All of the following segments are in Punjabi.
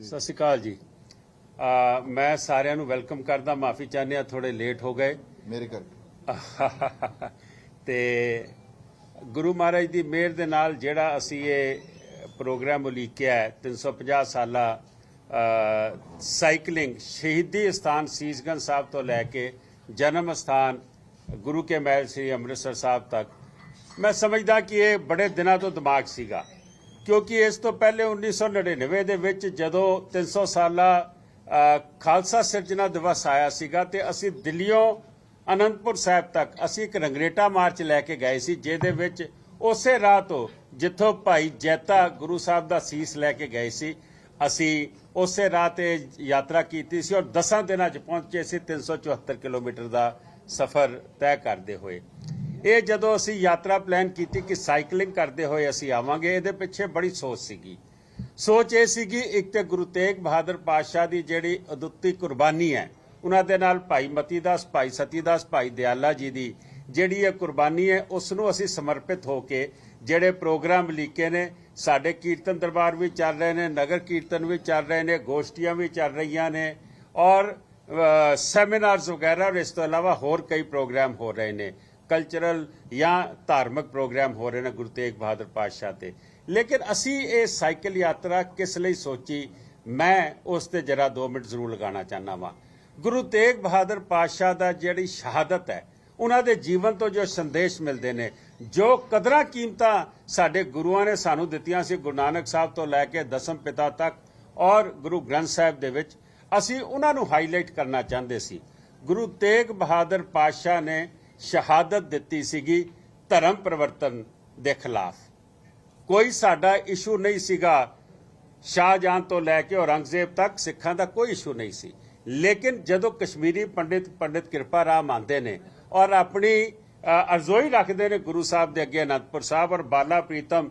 ਸਤਿ ਸ਼੍ਰੀ ਅਕਾਲ ਜੀ। ਅ, ਮੈਂ ਸਾਰਿਆਂ ਨੂੰ ਵੈਲਕਮ ਕਰਦਾ ਮਾਫੀ ਚਾਹੁੰਦੇ ਆ ਥੋੜੇ ਲੇਟ ਹੋ ਗਏ। ਮੇਰੇ ਕਰਕੇ ਤੇ ਗੁਰੂ ਮਹਾਰਾਜ ਦੀ ਮਿਹਰ ਦੇ ਨਾਲ ਜਿਹੜਾ ਅਸੀਂ ਇਹ ਪ੍ਰੋਗਰਾਮ ਉਲੀਕਿਆ ਹੈ 350 ਸਾਲਾ ਸਾਈਕਲਿੰਗ ਸ਼ਹੀਦੀ ਸਥਾਨ ਸੀਸਗੰਜ ਸਾਹਿਬ ਤੋਂ ਲੈ ਕੇ ਜਨਮ ਸਥਾਨ ਗੁਰੂ ਕੇ ਮਹਿਲ ਸ੍ਰੀ ਅੰਮ੍ਰਿਤਸਰ ਸਾਹਿਬ ਤੱਕ। ਮੈਂ ਸਮਝਦਾ ਕਿ ਇਹ ਬੜੇ ਦਿਨਾਂ ਤੋਂ ਦਿਮਾਗ ਸੀਗਾ। ਕਿਉਂਕਿ ਇਸ ਤੋਂ ਪਹਿਲੇ 1999 ਦੇ ਵਿੱਚ ਜਦੋਂ 300 ਸਾਲਾ ਖਾਲਸਾ ਸਿਰਜਣਾ ਦਿਵਸ ਆਇਆ ਸੀਗਾ ਤੇ ਅਸੀਂ ਦਿੱਲੀੋਂ ਅਨੰਦਪੁਰ ਸਾਹਿਬ ਤੱਕ ਅਸੀਂ ਇੱਕ ਰੰਗਰੇਟਾ ਮਾਰਚ ਲੈ ਕੇ ਗਏ ਸੀ, ਜਿਹਦੇ ਵਿੱਚ ਉਸੇ ਰਾਹ ਤੋਂ ਜਿੱਥੋਂ ਭਾਈ ਜੈਤਾ ਗੁਰੂ ਸਾਹਿਬ ਦਾ ਸੀਸ ਲੈ ਕੇ ਗਏ ਸੀ, ਅਸੀਂ ਉਸੇ ਰਾਹ ਤੇ ਯਾਤਰਾ ਕੀਤੀ ਸੀ ਔਰ 10 ਦਿਨਾਂ 'ਚ ਪਹੁੰਚੇ ਸੀ 374 ਕਿਲੋਮੀਟਰ ਦਾ ਸਫ਼ਰ ਤੈਅ ਕਰਦੇ ਹੋਏ। ਇਹ ਜਦੋਂ ਅਸੀਂ ਯਾਤਰਾ ਪਲਾਨ ਕੀਤੀ ਕਿ ਸਾਈਕਲਿੰਗ ਕਰਦੇ ਹੋਏ ਅਸੀਂ ਆਵਾਂਗੇ, ਇਹਦੇ ਪਿੱਛੇ ਬੜੀ ਸੋਚ ਸੀਗੀ। ਸੋਚ ਇਹ ਸੀਗੀ, ਇੱਕ ਤੇ ਗੁਰੂ ਤੇਗ ਬਹਾਦਰ ਪਾਤਸ਼ਾਹ ਦੀ ਜਿਹੜੀ ਅਦੁੱਤੀ ਕੁਰਬਾਨੀ ਹੈ, ਉਹਨਾਂ ਦੇ ਨਾਲ ਭਾਈ ਮਤੀ ਦਾਸ ਭਾਈ ਸਤੀ ਦਾਸ ਭਾਈ ਦਿਆਲਾ ਜੀ ਦੀ ਜਿਹੜੀ ਇਹ ਕੁਰਬਾਨੀ ਹੈ ਉਸ ਨੂੰ ਅਸੀਂ ਸਮਰਪਿਤ ਹੋ ਕੇ ਜਿਹੜੇ ਪ੍ਰੋਗਰਾਮ ਲਿਖੇ ਨੇ, ਸਾਡੇ ਕੀਰਤਨ ਦਰਬਾਰ ਵੀ ਚੱਲ ਰਹੇ ਨੇ, ਨਗਰ ਕੀਰਤਨ ਵੀ ਚੱਲ ਰਹੇ ਨੇ, ਗੋਸ਼ਟੀਆਂ ਵੀ ਚੱਲ ਰਹੀਆਂ ਨੇ ਔਰ ਸੈਮੀਨਾਰਸ ਵਗੈਰਾ ਔਰ ਇਸ ਤੋਂ ਇਲਾਵਾ ਹੋਰ ਕਈ ਪ੍ਰੋਗਰਾਮ ਹੋ ਰਹੇ ਨੇ। ਕਲਚਰਲ ਜਾਂ ਧਾਰਮਿਕ ਪ੍ਰੋਗਰਾਮ ਹੋ ਰਹੇ ਨੇ ਗੁਰੂ ਤੇਗ ਬਹਾਦਰ ਪਾਤਸ਼ਾਹ ਤੇ। ਲੇਕਿਨ ਅਸੀਂ ਇਹ ਸਾਈਕਲ ਯਾਤਰਾ ਕਿਸ ਲਈ ਸੋਚੀ? ਮੈਂ ਉਸ ਤੇ ਜਰਾ 2 ਮਿੰਟ ਜ਼ਰੂਰ ਲਗਾਉਣਾ ਚਾਹਨਾ ਵਾਂ। ਗੁਰੂ ਤੇਗ ਬਹਾਦਰ ਪਾਤਸ਼ਾਹ ਦਾ ਜਿਹੜੀ ਸ਼ਹਾਦਤ ਹੈ, ਉਹਨਾਂ ਦੇ ਜੀਵਨ ਤੋਂ ਜੋ ਸੰਦੇਸ਼ ਮਿਲਦੇ ਨੇ, ਜੋ ਕਦਰਾਂ ਕੀਮਤਾਂ ਸਾਡੇ ਗੁਰੂਆਂ ਨੇ ਸਾਨੂੰ ਦਿੱਤੀਆਂ ਸੀ, ਗੁਰੂ ਨਾਨਕ ਸਾਹਿਬ ਤੋਂ ਲੈ ਕੇ ਦਸਮ ਪਿਤਾ ਤੱਕ ਔਰ ਗੁਰੂ ਗ੍ਰੰਥ ਸਾਹਿਬ ਦੇ ਵਿੱਚ, ਅਸੀਂ ਉਹਨਾਂ ਨੂੰ ਹਾਈਲਾਈਟ ਕਰਨਾ ਚਾਹੁੰਦੇ ਸੀ। ਗੁਰੂ ਤੇਗ ਬਹਾਦਰ ਪਾਤਸ਼ਾਹ ਨੇ ਸ਼ਹਾਦਤ ਦਿੱਤੀ ਸੀਗੀ ਧਰਮ ਪਰਿਵਰਤਨ ਦੇ ਖਿਲਾਫ। ਕੋਈ ਸਾਡਾ ਇਸ਼ੂ ਨਹੀਂ ਸੀਗਾ ਸ਼ਾਹਜਹਾਨ ਤੋਂ ਲੈ ਕੇ ਔਰੰਗਜ਼ੇਬ ਤੱਕ, ਸਿੱਖਾਂ ਦਾ ਕੋਈ ਇਸ਼ੂ ਨਹੀਂ ਸੀ। ਲੇਕਿਨ ਜਦੋਂ ਕਸ਼ਮੀਰੀ ਪੰਡਿਤ ਪੰਡਿਤ ਕਿਰਪਾ ਰਾਮ ਆਂਦੇ ਨੇ ਔਰ ਆਪਣੀ ਅਰਜ਼ੋਈ ਰੱਖਦੇ ਨੇ ਗੁਰੂ ਸਾਹਿਬ ਦੇ ਅੱਗੇ ਅਨੰਦਪੁਰ ਸਾਹਿਬ ਔਰ ਬਾਲਾ ਪ੍ਰੀਤਮ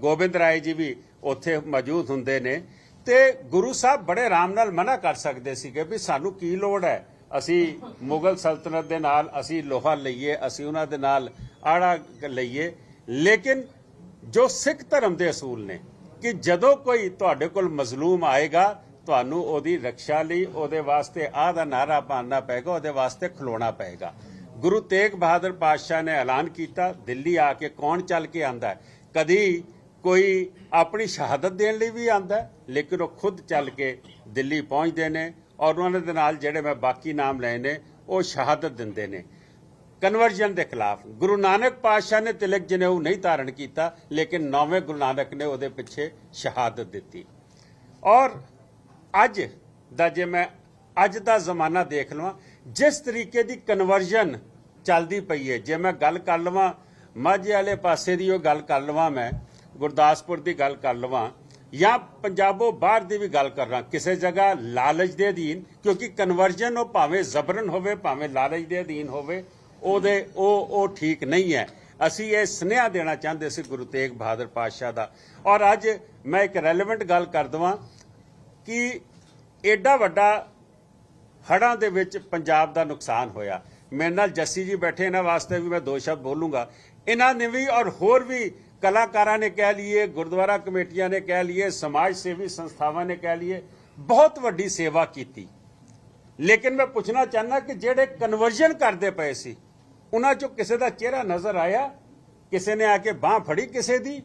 ਗੋਬਿੰਦ ਰਾਏ ਜੀ ਵੀ ਉੱਥੇ ਮੌਜੂਦ ਹੁੰਦੇ ਨੇ, ਤੇ ਗੁਰੂ ਸਾਹਿਬ ਬੜੇ ਆਰਾਮ ਨਾਲ ਮਨਾ ਕਰ ਸਕਦੇ ਸੀਗੇ ਵੀ ਸਾਨੂੰ ਕੀ ਲੋੜ ਹੈ? ਅਸੀਂ ਮੁਗਲ ਸਲਤਨਤ ਦੇ ਨਾਲ ਅਸੀਂ ਲੋਹਾ ਲਈਏ, ਅਸੀਂ ਉਹਨਾਂ ਦੇ ਨਾਲ ਆੜਾ ਲਈਏ। ਲੇਕਿਨ ਜੋ ਸਿੱਖ ਧਰਮ ਦੇ ਅਸੂਲ ਨੇ ਕਿ ਜਦੋਂ ਕੋਈ ਤੁਹਾਡੇ ਕੋਲ ਮਜ਼ਲੂਮ ਆਏਗਾ, ਤੁਹਾਨੂੰ ਉਹਦੀ ਰੱਖਿਆ ਲਈ ਉਹਦੇ ਵਾਸਤੇ ਆਹ ਦਾ ਨਾਰਾ ਪਾਉਣਾ ਪਏਗਾ, ਉਹਦੇ ਵਾਸਤੇ ਖਲੋਣਾ ਪਏਗਾ। ਗੁਰੂ ਤੇਗ ਬਹਾਦਰ ਪਾਤਸ਼ਾਹ ਨੇ ਐਲਾਨ ਕੀਤਾ, ਦਿੱਲੀ ਆ ਕੇ ਕੌਣ ਚੱਲ ਕੇ ਆਂਦਾ? ਕਦੀ ਕੋਈ ਆਪਣੀ ਸ਼ਹਾਦਤ ਦੇਣ ਲਈ ਵੀ ਆਂਦਾ, ਲੇਕਿਨ ਉਹ ਖੁਦ ਚੱਲ ਕੇ ਦਿੱਲੀ ਪਹੁੰਚਦੇ ਨੇ। ਔਰ ਉਹਨਾਂ ਦੇ ਨਾਲ ਜਿਹੜੇ ਮੈਂ ਬਾਕੀ ਨਾਮ ਲਏ ਨੇ, ਉਹ ਸ਼ਹਾਦਤ ਦਿੰਦੇ ਨੇ। ਕਨਵਰਜਨ ਦੇ ਖਿਲਾਫ ਗੁਰੂ ਨਾਨਕ ਪਾਤਸ਼ਾਹ ਨੇ ਤਿਲਕ ਜਨੇਊ ਨਹੀਂ ਧਾਰਨ ਕੀਤਾ, ਲੇਕਿਨ ਨੌਵੇਂ ਗੁਰੂ ਨਾਨਕ ਨੇ ਉਹਦੇ ਪਿੱਛੇ ਸ਼ਹਾਦਤ ਦਿੱਤੀ। ਔਰ ਅੱਜ ਦਾ ਜੇ ਮੈਂ, ਅੱਜ ਦਾ ਜ਼ਮਾਨਾ ਦੇਖ ਲਵਾਂ, ਜਿਸ ਤਰੀਕੇ ਦੀ ਕਨਵਰਜਨ ਚੱਲਦੀ ਪਈ ਹੈ, ਜੇ ਮੈਂ ਗੱਲ ਕਰ ਲਵਾਂ, ਮਾਝੇ ਵਾਲੇ ਪਾਸੇ ਦੀ ਉਹ ਗੱਲ ਕਰ ਲਵਾਂ ਮੈਂ, ਗੁਰਦਾਸਪੁਰ ਦੀ ਗੱਲ ਕਰ ਲਵਾਂ ਜਾਂ ਪੰਜਾਬੋਂ ਬਾਹਰ ਦੀ ਵੀ ਗੱਲ ਕਰ ਰਹਾ ਕਿਸੇ ਜਗ੍ਹਾ ਲਾਲਚ ਦੇ ਅਧੀਨ, ਕਿਉਂਕਿ ਕਨਵਰਜਨ ਉਹ ਭਾਵੇਂ ਜ਼ਬਰਨ ਹੋਵੇ, ਭਾਵੇਂ ਲਾਲਚ ਦੇ ਅਧੀਨ ਹੋਵੇ, ਉਹਦੇ, ਉਹ ਉਹ ਠੀਕ ਨਹੀਂ ਹੈ। ਅਸੀਂ ਇਹ ਸੁਨੇਹਾ ਦੇਣਾ ਚਾਹੁੰਦੇ ਸੀ ਗੁਰੂ ਤੇਗ ਬਹਾਦਰ ਪਾਤਸ਼ਾਹ ਦਾ। ਔਰ ਅੱਜ ਮੈਂ ਇੱਕ ਰੈਲੇਵੈਂਟ ਗੱਲ ਕਰ ਦਵਾਂ ਕਿ ਐਡਾ ਵੱਡਾ ਹੜ੍ਹਾਂ ਦੇ ਵਿੱਚ ਪੰਜਾਬ ਦਾ ਨੁਕਸਾਨ ਹੋਇਆ। ਮੇਰੇ ਨਾਲ ਜੱਸੀ ਜੀ ਬੈਠੇ, ਇਹਨਾਂ ਵਾਸਤੇ ਵੀ ਮੈਂ ਦੋ ਸ਼ਬਦ ਬੋਲੂੰਗਾ। ਇਹਨਾਂ ਨੇ ਵੀ ਔਰ ਹੋਰ ਵੀ ਕਲਾਕਾਰਾਂ ਨੇ ਕਹਿ ਲਈਏ, ਗੁਰਦੁਆਰਾ ਕਮੇਟੀਆਂ ਨੇ ਕਹਿ ਲਈਏ, ਸਮਾਜ ਸੇਵੀ ਸੰਸਥਾਵਾਂ ਨੇ ਕਹਿ ਲਈਏ, ਬਹੁਤ ਵੱਡੀ ਸੇਵਾ ਕੀਤੀ। ਲੇਕਿਨ ਮੈਂ ਪੁੱਛਣਾ ਚਾਹੁੰਦਾ ਕਿ ਜਿਹੜੇ ਕਨਵਰਜਨ ਕਰਦੇ ਪਏ ਸੀ, ਉਹਨਾਂ ਚੋਂ ਕਿਸੇ ਦਾ ਚਿਹਰਾ ਨਜ਼ਰ ਆਇਆ? ਕਿਸੇ ਨੇ ਆ ਕੇ ਬਾਹ ਫੜੀ ਕਿਸੇ ਦੀ?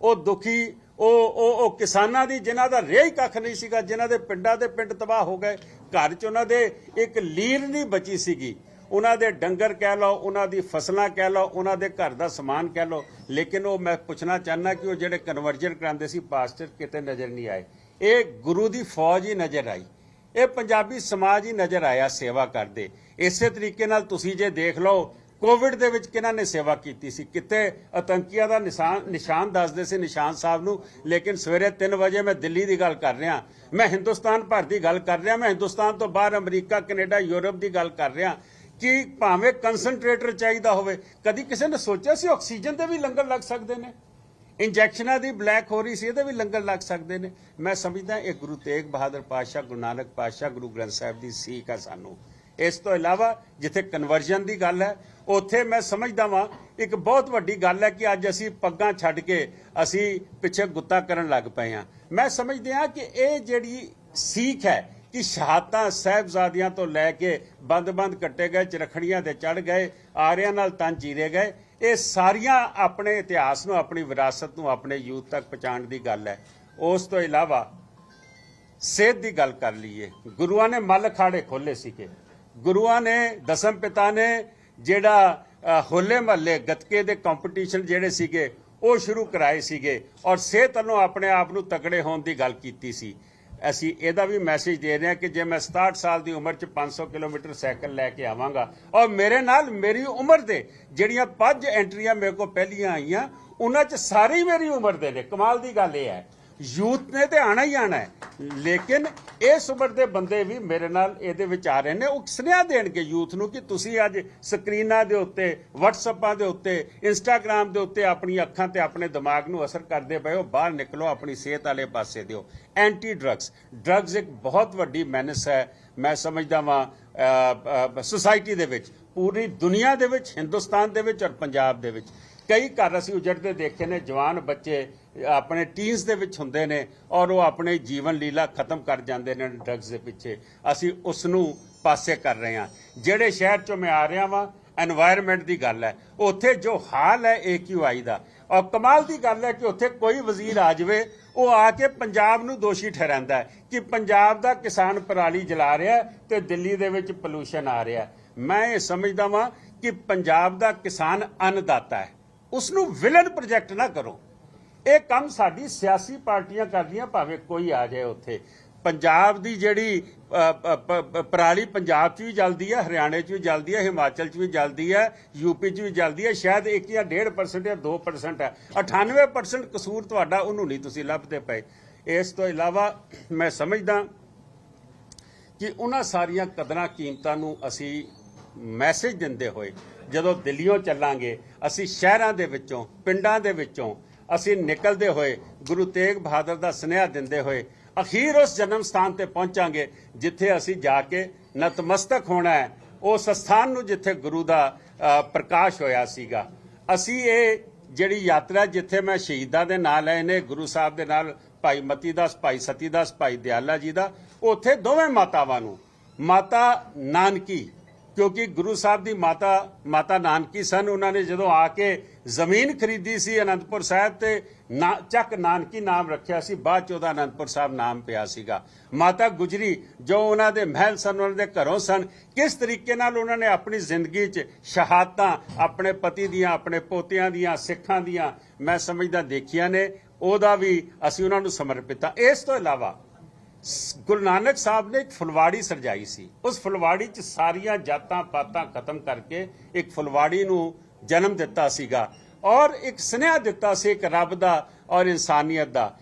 ਉਹ ਦੁਖੀ, ਉਹ ਉਹ ਉਹ ਕਿਸਾਨਾਂ ਦੀ, ਜਿਨ੍ਹਾਂ ਦਾ ਰੇਹ ਕੱਖ ਨਹੀਂ ਸੀਗਾ, ਜਿਨ੍ਹਾਂ ਦੇ ਪਿੰਡਾਂ ਦੇ ਪਿੰਡ ਤਬਾਹ ਹੋ ਗਏ, ਘਰ 'ਚ ਉਹਨਾਂ ਦੇ ਇੱਕ ਲੀਰ ਨਹੀਂ ਬਚੀ ਸੀਗੀ। ਉਹਨਾਂ ਦੇ ਡੰਗਰ ਕਹਿ ਲਓ, ਉਹਨਾਂ ਦੀ ਫਸਲਾਂ ਕਹਿ ਲਓ, ਉਹਨਾਂ ਦੇ ਘਰ ਦਾ ਸਮਾਨ ਕਹਿ ਲਓ। ਲੇਕਿਨ ਉਹ ਮੈਂ ਪੁੱਛਣਾ ਚਾਹੁੰਦਾ ਕਿ ਉਹ ਜਿਹੜੇ ਕਨਵਰਜਨ ਕਰਾਉਂਦੇ ਸੀ ਪਾਸਟਰ ਕਿਤੇ ਨਜ਼ਰ ਨਹੀਂ ਆਏ। ਇਹ ਗੁਰੂ ਦੀ ਫੌਜ ਹੀ ਨਜ਼ਰ ਆਈ। ਇਹ ਪੰਜਾਬੀ ਸਮਾਜ ਹੀ ਨਜ਼ਰ ਆਇਆ ਸੇਵਾ ਕਰਦੇ। ਇਸੇ ਤਰੀਕੇ ਨਾਲ ਤੁਸੀਂ ਜੇ ਦੇਖ ਲਓ ਕੋਵਿਡ ਦੇ ਵਿੱਚ ਕਿਹਨਾਂ ਨੇ ਸੇਵਾ ਕੀਤੀ ਸੀ? ਕਿਤੇ ਆਤੰਕੀਆਂ ਦਾ ਨਿਸ਼ਾਨ ਨਿਸ਼ਾਨ ਦੱਸਦੇ ਸੀ ਨਿਸ਼ਾਨ ਸਾਹਿਬ ਨੂੰ, ਲੇਕਿਨ ਸਵੇਰੇ 3 ਵਜੇ ਮੈਂ ਦਿੱਲੀ ਦੀ ਗੱਲ ਕਰ ਰਿਹਾ। ਮੈਂ ਹਿੰਦੁਸਤਾਨ ਭਰ ਦੀ ਗੱਲ ਕਰ ਰਿਹਾ। ਮੈਂ ਹਿੰਦੁਸਤਾਨ ਤੋਂ ਬਾਹਰ ਅਮਰੀਕਾ, ਕੈਨੇਡਾ, ਯੂਰਪ ਦੀ ਗੱਲ ਕਰ ਰਿਹਾ। ਕਿ ਭਾਵੇਂ ਕਨਸੈਂਟਰੇਟਰ ਚਾਹੀਦਾ ਹੋਵੇ, ਕਦੀ ਕਿਸੇ ਨੇ ਸੋਚਿਆ ਸੀ ਆਕਸੀਜਨ ਦੇ ਵੀ ਲੰਗਰ ਲੱਗ ਸਕਦੇ ਨੇ? ਇੰਜੈਕਸ਼ਨਾਂ ਦੀ ਬਲੈਕ ਹੋ ਰਹੀ ਸੀ, ਇਹਦੇ ਵੀ ਲੰਗਰ ਲੱਗ ਸਕਦੇ ਨੇ? ਮੈਂ ਸਮਝਦਾ ਇਹ ਗੁਰੂ ਤੇਗ ਬਹਾਦਰ ਪਾਤਸ਼ਾਹ, ਗੁਰੂ ਨਾਨਕ ਪਾਤਸ਼ਾਹ, ਗੁਰੂ ਗ੍ਰੰਥ ਸਾਹਿਬ ਦੀ ਸੀਖ ਆ ਸਾਨੂੰ। ਇਸ ਤੋਂ ਇਲਾਵਾ ਜਿੱਥੇ ਕਨਵਰਜਨ ਦੀ ਗੱਲ ਹੈ, ਉੱਥੇ ਮੈਂ ਸਮਝਦਾ ਵਾਂ, ਇੱਕ ਬਹੁਤ ਵੱਡੀ ਗੱਲ ਹੈ ਕਿ ਅੱਜ ਅਸੀਂ ਪੱਗਾਂ ਛੱਡ ਕੇ ਅਸੀਂ ਪਿੱਛੇ ਗੁੱਤਾ ਕਰਨ ਲੱਗ ਪਏ ਹਾਂ। ਮੈਂ ਸਮਝਦੇ ਹਾਂ ਕਿ ਇਹ ਜਿਹੜੀ ਸੀਖ ਹੈ ਕਿ ਸ਼ਹਾਦਤਾਂ ਸਾਹਿਬਜ਼ਾਦਿਆਂ ਤੋਂ ਲੈ ਕੇ ਬੰਦ-ਬੰਦ ਕੱਟੇ ਗਏ, ਚਰਖੜੀਆਂ ਤੇ ਚੜ ਗਏ, ਆਰਿਆਂ ਨਾਲ ਤਨ ਚੀਰੇ ਗਏ। ਇਹ ਸਾਰੀਆਂ ਆਪਣੇ ਇਤਿਹਾਸ ਨੂੰ, ਆਪਣੀ ਵਿਰਾਸਤ ਨੂੰ, ਆਪਣੇ ਯੂਥ ਤੱਕ ਪਹੁੰਚਾਉਣ ਦੀ ਗੱਲ ਹੈ। ਉਸ ਤੋਂ ਇਲਾਵਾ ਸਿਹਤ ਦੀ ਗੱਲ ਕਰ ਲਈਏ। ਗੁਰੂਆਂ ਨੇ ਮੱਲ ਖਾੜੇ ਖੋਲੇ ਸੀਗੇ। ਗੁਰੂਆਂ ਨੇ, ਦਸਮ ਪਿਤਾ ਨੇ ਜਿਹੜਾ ਹੋਲੇ ਮਹੱਲੇ, ਗੱਤਕੇ ਦੇ ਕੰਪੀਟੀਸ਼ਨ ਜਿਹੜੇ ਸੀਗੇ, ਉਹ ਸ਼ੁਰੂ ਕਰਾਏ ਸੀਗੇ ਔਰ ਸਿਹਤ ਵੱਲੋਂ ਆਪਣੇ ਆਪ ਨੂੰ ਤਕੜੇ ਹੋਣ ਦੀ ਗੱਲ ਕੀਤੀ ਸੀ। ਅਸੀਂ ਇਹਦਾ ਵੀ ਮੈਸੇਜ ਦੇ ਰਹੇ ਹਾਂ ਕਿ ਜੇ ਮੈਂ 67 ਸਾਲ ਦੀ ਉਮਰ 'ਚ 500 ਕਿਲੋਮੀਟਰ ਸਾਈਕਲ ਲੈ ਕੇ ਆਵਾਂਗਾ ਔਰ ਮੇਰੇ ਨਾਲ ਮੇਰੀ ਉਮਰ ਦੇ ਜਿਹੜੀਆਂ ਪੰਜ ਐਂਟਰੀਆਂ ਮੇਰੇ ਕੋਲ ਪਹਿਲੀਆਂ ਆਈਆਂ, ਉਹਨਾਂ 'ਚ ਸਾਰੀ ਮੇਰੀ ਉਮਰ ਦੇ ਨੇ। ਕਮਾਲ ਦੀ ਗੱਲ ਇਹ ਹੈ। ਯੂਥ ਨੇ ਤੇ ਆਣਾ ਹੀ ਆਣਾ ਹੈ। ਲੇਕਿਨ ਇਸ ਉਮਰ ਦੇ ਬੰਦੇ ਵੀ ਮੇਰੇ ਨਾਲ ਇਹਦੇ ਵਿੱਚ ਆ ਰਹੇ ਨੇ। ਉਹ ਸੁਨੇਹਾ ਦੇਣਗੇ ਯੂਥ ਨੂੰ ਕਿ ਤੁਸੀਂ ਅੱਜ ਸਕਰੀਨਾਂ ਦੇ ਉੱਤੇ ਵਟਸਐਪਾਂ ਦੇ ਉੱਤੇ ਇੰਸਟਾਗ੍ਰam ਦੇ ਉੱਤੇ ਆਪਣੀ ਅੱਖਾਂ ਤੇ ਆਪਣੇ ਦਿਮਾਗ ਨੂੰ ਅਸਰ ਕਰਦੇ ਪਏ ਹੋ। ਬਾਹਰ ਨਿਕਲੋ, ਆਪਣੀ ਸਿਹਤ ਵਾਲੇ ਪਾਸੇ ਦਿਓ। ਐਂਟੀ ਡਰੱਗਸ ਡਰੱਗਸ ਇੱਕ ਬਹੁਤ ਵੱਡੀ ਮੈਨਸ ਹੈ। ਮੈਂ ਸਮਝਦਾ ਵਾਂ ਸੁਸਾਇਟੀ ਦੇ ਵਿੱਚ, ਪੂਰੀ ਦੁਨੀਆ ਦੇ ਵਿੱਚ, ਹਿੰਦੁਸਤਾਨ ਦੇ ਵਿੱਚ ਔਰ ਪੰਜਾਬ ਦੇ ਵਿੱਚ। ਕਈ ਘਰ ਅਸੀਂ ਉਜੜਦੇ ਦੇਖੇ ਨੇ, ਜਵਾਨ ਬੱਚੇ ਆਪਣੇ ਟੀਨਸ ਦੇ ਵਿੱਚ ਹੁੰਦੇ ਨੇ ਔਰ ਉਹ ਆਪਣੇ ਜੀਵਨ ਲੀਲਾ ਖਤਮ ਕਰ ਜਾਂਦੇ ਨੇ ਡਰੱਗਸ ਦੇ ਪਿੱਛੇ। ਅਸੀਂ ਉਸ ਨੂੰ ਪਾਸੇ ਕਰ ਰਹੇ ਹਾਂ। ਜਿਹੜੇ ਸ਼ਹਿਰ ਚੋਂ ਮੈਂ ਆ ਰਿਹਾ ਵਾਂ এনवायरमेंट ਦੀ ਗੱਲ ਹੈ। ਉੱਥੇ ਜੋ ਹਾਲ ਹੈ ਏਕਿਊਆਈ ਦਾ, ਔਰ ਕਮਾਲ ਦੀ ਗੱਲ ਹੈ ਕਿ ਉੱਥੇ ਕੋਈ ਵਜ਼ੀਰ ਆ ਜਾਵੇ, ਉਹ ਆ ਕੇ ਪੰਜਾਬ ਨੂੰ ਦੋਸ਼ੀ ਠਹਿਰਾਉਂਦਾ ਕਿ ਪੰਜਾਬ ਦਾ ਕਿਸਾਨ ਪਰਾਲੀ ਜਲਾ ਰਿਹਾ ਤੇ ਦਿੱਲੀ ਦੇ ਵਿੱਚ ਪੋਲੂਸ਼ਨ ਆ ਰਿਹਾ ਮੈਂ ਇਹ ਸਮਝਦਾ ਵਾਂ ਕਿ ਪੰਜਾਬ ਦਾ ਕਿਸਾਨ ਅੰਨਦਾਤਾ ਹੈ। ਉਸ ਨੂੰ ਵਿਲਨ ਪ੍ਰੋਜੈਕਟ ਨਾ ਕਰੋ। ਇਹ ਕੰਮ ਸਾਡੀ ਸਿਆਸੀ ਪਾਰਟੀਆਂ ਕਰਦੀਆਂ, ਭਾਵੇਂ ਕੋਈ ਆ ਜਾਏ ਉੱਥੇ। ਪੰਜਾਬ ਦੀ ਜਿਹੜੀ ਪਰਾਲੀ ਪੰਜਾਬ 'ਚ ਵੀ ਜਲਦੀ ਹੈ ਹਰਿਆਣੇ 'ਚ ਵੀ ਜਲਦੀ ਹੈ ਹਿਮਾਚਲ 'ਚ ਵੀ ਜਲਦੀ ਹੈ ਯੂਪੀ 'ਚ ਵੀ ਜਲਦੀ ਹੈ ਸ਼ਾਇਦ ਇੱਕ ਜਾਂ 1.5% ਜਾਂ 2% ਹੈ 98% ਕਸੂਰ ਤੁਹਾਡਾ ਉਹਨੂੰ ਨਹੀਂ ਤੁਸੀਂ ਲੱਭਦੇ ਪਏ। ਇਸ ਤੋਂ ਇਲਾਵਾ ਮੈਂ ਸਮਝਦਾ ਕਿ ਉਹਨਾਂ ਸਾਰੀਆਂ ਕਦਰਾਂ ਕੀਮਤਾਂ ਨੂੰ ਅਸੀਂ ਮੈਸੇਜ ਦਿੰਦੇ ਹੋਏ ਜਦੋਂ ਦਿੱਲੀੋਂ ਚੱਲਾਂਗੇ, ਅਸੀਂ ਸ਼ਹਿਰਾਂ ਦੇ ਵਿੱਚੋਂ, ਪਿੰਡਾਂ ਦੇ ਵਿੱਚੋਂ, ਅਸੀਂ ਨਿਕਲਦੇ ਹੋਏ, ਗੁਰੂ ਤੇਗ ਬਹਾਦਰ ਦਾ ਸੁਨੇਹਾ ਦਿੰਦੇ ਹੋਏ, ਅਖੀਰ ਉਸ ਜਨਮ ਸਥਾਨ ਤੇ ਪਹੁੰਚਾਂਗੇ, ਜਿੱਥੇ ਅਸੀਂ ਜਾ ਕੇ ਨਤਮਸਤਕ ਹੋਣਾ ਹੈ। ਉਸ ਸਥਾਨ ਨੂੰ ਜਿੱਥੇ ਗੁਰੂ ਦਾ ਪ੍ਰਕਾਸ਼ ਹੋਇਆ ਸੀਗਾ। ਅਸੀਂ ਇਹ ਜਿਹੜੀ ਯਾਤਰਾ ਜਿੱਥੇ ਮੈਂ ਸ਼ਹੀਦਾਂ ਦੇ ਨਾਂ ਲਏ ਨੇ, ਗੁਰੂ ਸਾਹਿਬ ਦੇ ਨਾਲ, ਭਾਈ ਮਤੀ ਦਾਸ, ਭਾਈ ਸਤੀ ਦਾਸ, ਭਾਈ ਦਿਆਲਾ ਜੀ ਦਾ, ਉੱਥੇ ਦੋਵੇਂ ਮਾਤਾਵਾਂ ਨੂੰ, ਮਾਤਾ ਨਾਨਕੀ ਕਿਉਂਕਿ ਗੁਰੂ ਸਾਹਿਬ ਦੀ ਮਾਤਾ ਮਾਤਾ ਨਾਨਕੀ ਸਨ। ਉਹਨਾਂ ਨੇ ਜਦੋਂ ਆ ਕੇ ਜ਼ਮੀਨ ਖਰੀਦੀ ਸੀ ਅਨੰਦਪੁਰ ਸਾਹਿਬ ਤੇ ਨਾ, ਚੱਕ ਨਾਨਕੀ ਨਾਮ ਰੱਖਿਆ ਸੀ, ਬਾਅਦ ਚ ਉਹਦਾ ਅਨੰਦਪੁਰ ਸਾਹਿਬ ਨਾਮ ਪਿਆ ਸੀਗਾ। ਮਾਤਾ ਗੁਜਰੀ ਜੋ ਉਹਨਾਂ ਦੇ ਮਹਿਲ ਸਨ, ਉਹਨਾਂ ਦੇ ਘਰੋਂ ਸਨ, ਕਿਸ ਤਰੀਕੇ ਨਾਲ ਉਹਨਾਂ ਨੇ ਆਪਣੀ ਜ਼ਿੰਦਗੀ 'ਚ ਸ਼ਹਾਦਤਾਂ ਆਪਣੇ ਪਤੀ ਦੀਆਂ, ਆਪਣੇ ਪੋਤਿਆਂ ਦੀਆਂ, ਸਿੱਖਾਂ ਦੀਆਂ, ਮੈਂ ਸਮਝਦਾ ਦੇਖੀਆਂ ਨੇ, ਉਹਦਾ ਵੀ ਅਸੀਂ ਉਹਨਾਂ ਨੂੰ ਸਮਰਪਿਤ ਹਾਂ। ਇਸ ਤੋਂ ਇਲਾਵਾ ਗੁਰੂ ਨਾਨਕ ਸਾਹਿਬ ਨੇ ਇੱਕ ਫੁਲਵਾੜੀ ਸਰਜਾਈ ਸੀ। ਉਸ ਫੁਲਵਾੜੀ 'ਚ ਸਾਰੀਆਂ ਜਾਤਾਂ ਪਾਤਾਂ ਖਤਮ ਕਰਕੇ ਇੱਕ ਫੁਲਵਾੜੀ ਨੂੰ ਜਨਮ ਦਿੱਤਾ ਸੀਗਾ ਔਰ ਇੱਕ ਸੁਨੇਹਾ ਦਿੱਤਾ ਸੀ ਇੱਕ ਰੱਬ ਦਾ ਔਰ ਇਨਸਾਨੀਅਤ ਦਾ।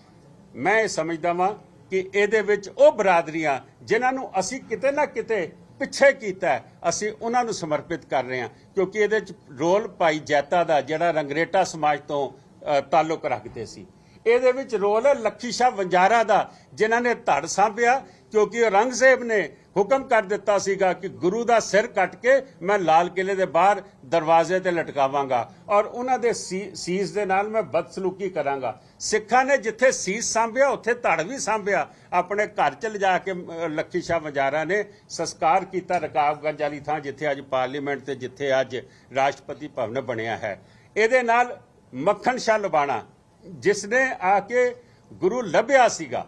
ਮੈਂ ਇਹ ਸਮਝਦਾ ਵਾਂ ਕਿ ਇਹਦੇ ਵਿੱਚ ਉਹ ਬਰਾਦਰੀਆਂ ਜਿਨ੍ਹਾਂ ਨੂੰ ਅਸੀਂ ਕਿਤੇ ਨਾ ਕਿਤੇ ਪਿੱਛੇ ਕੀਤਾ ਅਸੀਂ ਉਹਨਾਂ ਨੂੰ ਸਮਰਪਿਤ ਕਰ ਰਹੇ ਹਾਂ, ਕਿਉਂਕਿ ਇਹਦੇ ਵਿੱਚ ਰੋਲ ਭਾਈ ਜੈਤਾ ਦਾ ਜਿਹੜਾ ਰੰਗਰੇਟਾ ਸਮਾਜ ਤੋਂ ਤਾਲੁਕ ਰੱਖਦੇ ਸੀ। ਇਹਦੇ ਵਿੱਚ ਰੋਲ ਹੈ ਲੱਖੀ ਸ਼ਾਹ ਵੰਜਾਰਾ ਦਾ, ਜਿਨ੍ਹਾਂ ਨੇ ਧੜ ਸਾਂਭਿਆ, ਕਿਉਂਕਿ ਔਰੰਗਜ਼ੇਬ ਨੇ ਹੁਕਮ ਕਰ ਦਿੱਤਾ ਸੀਗਾ ਕਿ ਗੁਰੂ ਦਾ ਸਿਰ ਕੱਟ ਕੇ ਮੈਂ ਲਾਲ ਕਿਲੇ ਦੇ ਬਾਹਰ ਦਰਵਾਜ਼ੇ ਤੇ ਲਟਕਾਵਾਂਗਾ ਔਰ ਉਹਨਾਂ ਦੇ ਸੀਸ ਦੇ ਨਾਲ ਮੈਂ ਬਦਸਲੂਕੀ ਕਰਾਂਗਾ। ਸਿੱਖਾਂ ਨੇ ਜਿੱਥੇ ਸੀਸ ਸਾਂਭਿਆ, ਉੱਥੇ ਧੜ ਵੀ ਸਾਂਭਿਆ। ਆਪਣੇ ਘਰ ਚ ਲਿਜਾ ਕੇ ਲੱਖੀ ਸ਼ਾਹ ਵੰਜਾਰਾ ਨੇ ਸੰਸਕਾਰ ਕੀਤਾ ਰਕਾਬਗੰਜ ਵਾਲੀ ਥਾਂ, ਜਿੱਥੇ ਅੱਜ ਪਾਰਲੀਮੈਂਟ ਤੇ ਜਿੱਥੇ ਅੱਜ ਰਾਸ਼ਟਰਪਤੀ ਭਵਨ ਬਣਿਆ ਹੈ। ਇਹਦੇ ਨਾਲ ਮੱਖਣ ਸ਼ਾਹ ਲਬਾਣਾ ਜਿਸ ਨੇ ਆ ਕੇ ਗੁਰੂ ਲੱਭਿਆ ਸੀਗਾ,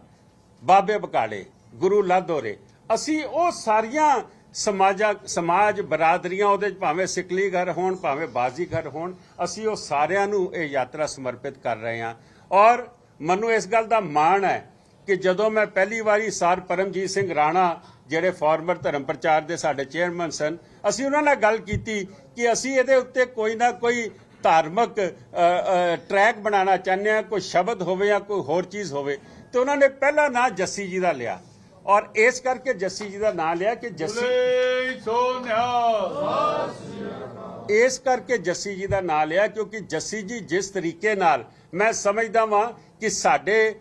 ਬਾਬੇ ਬਕਾਲੇ, ਗੁਰੂ ਲਾਦੋਰੇ ਅਸੀਂ ਉਹ ਸਾਰੀਆਂ ਸਮਾਜਾ, ਸਮਾਜ ਬਰਾਦਰੀਆਂ, ਉਹਦੇ ਭਾਵੇਂ ਸਿਕਲੀ ਘਰ ਹੋਣ, ਭਾਵੇਂ ਬਾਜ਼ੀ ਘਰ ਹੋਣ, ਅਸੀਂ ਉਹ ਸਾਰਿਆਂ ਨੂੰ ਇਹ ਯਾਤਰਾ ਸਮਰਪਿਤ ਕਰ ਰਹੇ ਹਾਂ। ਔਰ ਮੈਨੂੰ ਇਸ ਗੱਲ ਦਾ ਮਾਣ ਹੈ ਕਿ ਜਦੋਂ ਮੈਂ ਪਹਿਲੀ ਵਾਰੀ ਸਰ ਪਰਮਜੀਤ ਸਿੰਘ ਰਾਣਾ, ਜਿਹੜੇ ਫਾਰਮਰ ਧਰਮ ਪ੍ਰਚਾਰ ਦੇ ਸਾਡੇ ਚੇਅਰਮੈਨ ਸਨ, ਅਸੀਂ ਉਹਨਾਂ ਨਾਲ ਗੱਲ ਕੀਤੀ ਕਿ ਅਸੀਂ ਇਹਦੇ ਉੱਤੇ ਕੋਈ ਨਾ ਕੋਈ ਧਾਰਮਿਕ ਟਰੈਕ ਬਣਾਉਣਾ ਚਾਹੁੰਦੇ ਹਾਂ ਕੋਈ ਸ਼ਬਦ ਹੋਵੇ ਜਾਂ ਕੋਈ ਹੋਰ ਚੀਜ਼ ਹੋਵੇ ਤੇ ਉਹਨਾਂ ਨੇ ਪਹਿਲਾ ਨਾਂ ਜੱਸੀ ਜੀ ਦਾ ਲਿਆ। ਔਰ ਇਸ ਕਰਕੇ ਜੱਸੀ ਜੀ ਦਾ ਨਾਂ ਲਿਆ ਕਿ ਜੱਸੀ ਇਸ ਕਰਕੇ ਜੱਸੀ ਜੀ ਦਾ ਨਾਂ ਲਿਆ ਕਿਉਂਕਿ ਜੱਸੀ ਜੀ ਜਿਸ ਤਰੀਕੇ ਨਾਲ ਮੈਂ ਸਮਝਦਾ ਵਾਂ ਕਿ ਸਾਡੇ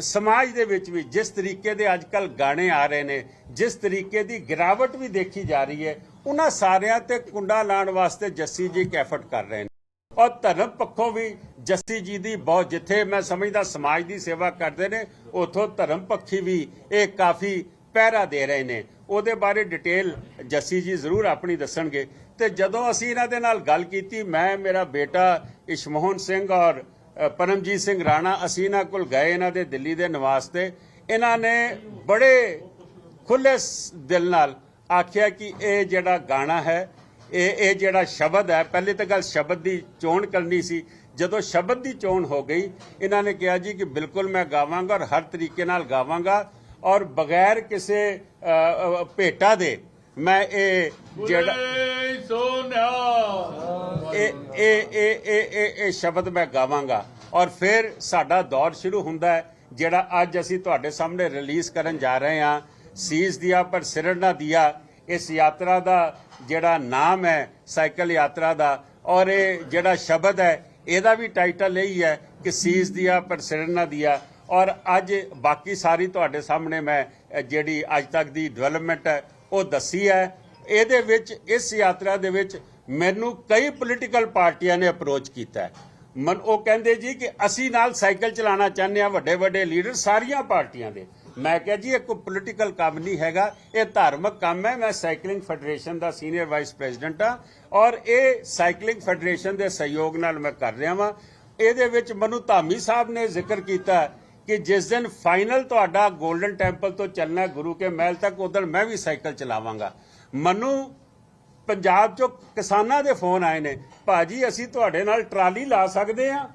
ਸਮਾਜ ਦੇ ਵਿੱਚ ਵੀ ਜਿਸ ਤਰੀਕੇ ਦੇ ਅੱਜ ਕੱਲ ਗਾਣੇ ਆ ਰਹੇ ਨੇ ਜਿਸ ਤਰੀਕੇ ਦੀ ਗਿਰਾਵਟ ਵੀ ਦੇਖੀ ਜਾ ਰਹੀ ਹੈ ਉਹਨਾਂ ਸਾਰਿਆਂ ਤੇ ਕੁੰਡਾ ਲਾਉਣ ਵਾਸਤੇ ਜੱਸੀ ਜੀ ਇੱਕ ਐਫਰਟ ਕਰ ਰਹੇ ਨੇ। ਔਰ ਧਰਮ ਪੱਖੋਂ ਵੀ ਜੱਸੀ ਜੀ ਦੀ ਬਹੁਤ ਜਿੱਥੇ ਮੈਂ ਸਮਝਦਾ ਸਮਾਜ ਦੀ ਸੇਵਾ ਕਰਦੇ ਨੇ, ਉਥੋਂ ਧਰਮ ਪੱਖੀ ਵੀ ਇਹ ਕਾਫੀ ਪਹਿਰਾ ਦੇ ਰਹੇ ਨੇ। ਉਹਦੇ ਬਾਰੇ ਡਿਟੇਲ ਜੱਸੀ ਜੀ ਜ਼ਰੂਰ ਆਪਣੀ ਦੱਸਣਗੇ। ਤੇ ਜਦੋਂ ਅਸੀਂ ਇਹਨਾਂ ਦੇ ਨਾਲ ਗੱਲ ਕੀਤੀ, ਮੈਂ, ਮੇਰਾ ਬੇਟਾ ਇਸ਼ਮੋਹਨ ਸਿੰਘ ਔਰ ਪਰਮਜੀਤ ਸਿੰਘ ਰਾਣਾ, ਅਸੀਂ ਇਹਨਾਂ ਕੋਲ ਗਏ ਇਹਨਾਂ ਦੇ ਦਿੱਲੀ ਦੇ ਨਿਵਾਸ ਤੇ। ਇਹਨਾਂ ਨੇ ਬੜੇ ਖੁੱਲੇ ਦਿਲ ਨਾਲ ਆਖਿਆ ਕਿ ਇਹ ਜਿਹੜਾ ਗਾਣਾ ਹੈ ਇਹ ਇਹ ਜਿਹੜਾ ਸ਼ਬਦ ਹੈ ਪਹਿਲੇ ਤਾਂ ਗੱਲ ਸ਼ਬਦ ਦੀ ਚੋਣ ਕਰਨੀ ਸੀ। ਜਦੋਂ ਸ਼ਬਦ ਦੀ ਚੋਣ ਹੋ ਗਈ ਇਹਨਾਂ ਨੇ ਕਿਹਾ ਜੀ ਕਿ ਬਿਲਕੁਲ ਮੈਂ ਗਾਵਾਂਗਾ ਔਰ ਹਰ ਤਰੀਕੇ ਨਾਲ ਗਾਵਾਂਗਾ ਔਰ ਬਗੈਰ ਕਿਸੇ ਭੇਟਾ ਦੇ ਮੈਂ ਇਹ ਜਿਹੜਾ ਇਹ ਇਹ ਇਹ ਸ਼ਬਦ ਮੈਂ ਗਾਵਾਂਗਾ। ਔਰ ਫਿਰ ਸਾਡਾ ਦੌਰ ਸ਼ੁਰੂ ਹੁੰਦਾ ਹੈ ਜਿਹੜਾ ਅੱਜ ਅਸੀਂ ਤੁਹਾਡੇ ਸਾਹਮਣੇ ਰਿਲੀਜ਼ ਕਰਨ ਜਾ ਰਹੇ ਹਾਂ। ਸੀਸ ਦਿਆ ਪਰ ਸਿਰ ਨਾ ਦਿਆ ਇਸ ਯਾਤਰਾ ਦਾ ਜਿਹੜਾ ਨਾਮ ਹੈ ਸਾਈਕਲ ਯਾਤਰਾ ਦਾ, ਔਰ ਇਹ ਜਿਹੜਾ ਸ਼ਬਦ ਹੈ, ਇਹਦਾ ਵੀ ਟਾਈਟਲ ਇਹੀ ਹੈ ਕਿ ਸੀਸ ਦਿਆ ਪਰ ਸਿਰ ਨਾ ਦਿਆ। ਔਰ ਅੱਜ ਬਾਕੀ ਸਾਰੀ ਤੁਹਾਡੇ ਸਾਹਮਣੇ ਮੈਂ ਜਿਹੜੀ ਅੱਜ ਤੱਕ ਦੀ ਡਿਵੈਲਪਮੈਂਟ ਹੈ, ਉਹ ਦੱਸੀ ਹੈ। ਇਹਦੇ ਵਿੱਚ, ਇਸ ਯਾਤਰਾ ਦੇ ਵਿੱਚ ਮੈਨੂੰ ਕਈ ਪੋਲੀਟੀਕਲ ਪਾਰਟੀਆਂ ਨੇ ਅਪਰੋਚ ਕੀਤਾ ਮਨ, ਉਹ ਕਹਿੰਦੇ ਜੀ ਕਿ ਅਸੀਂ ਨਾਲ ਸਾਈਕਲ ਚਲਾਉਣਾ ਚਾਹੁੰਦੇ ਆ ਵੱਡੇ ਵੱਡੇ ਲੀਡਰ ਸਾਰੀਆਂ ਪਾਰਟੀਆਂ ਦੇ। ਮੈਂ ਕਿਹਾ ਜੀ, ਇਹ ਕੋਈ ਪੋਲੀਟੀਕਲ ਕੰਮ ਨਹੀਂ ਹੈਗਾ। ਇਹ ਧਾਰਮਿਕ ਕੰਮ ਹੈ। ਮੈਂ ਸਾਈਕਲਿੰਗ ਫੈਡਰੇਸ਼ਨ ਦਾ ਸੀਨੀਅਰ ਵਾਈਸ ਪ੍ਰੈਜ਼ੀਡੈਂਟ ਆ ਔਰ ਇਹ ਸਾਈਕਲਿੰਗ ਫੈਡਰੇਸ਼ਨ ਦੇ ਸਹਿਯੋਗ ਨਾਲ ਮੈਂ ਕਰ ਰਿਹਾ ਵਾਂ। ਇਹਦੇ ਵਿੱਚ ਮਨੂ ਧਾਮੀ ਸਾਹਿਬ ਨੇ ਜ਼ਿਕਰ ਕੀਤਾ ਕਿ ਜਿਸ ਦਿਨ ਫਾਈਨਲ ਤੁਹਾਡਾ 골ਡਨ ਟੈਂਪਲ ਤੋਂ ਚੱਲਣਾ ਗੁਰੂ ਕੇ ਮਹਿਲ ਤੱਕ ਉਦੋਂ ਮੈਂ ਵੀ ਸਾਈਕਲ ਚਲਾਵਾਂਗਾ। ਮਨੂ, ਪੰਜਾਬ ਚੋਂ ਕਿਸਾਨਾਂ ਦੇ ਫੋਨ ਆਏ ਨੇ। ਭਾਜੀ, ਅਸੀਂ ਤੁਹਾਡੇ ਨਾਲ ਟਰਾਲੀ ਲਾ ਸਕਦੇ ਆ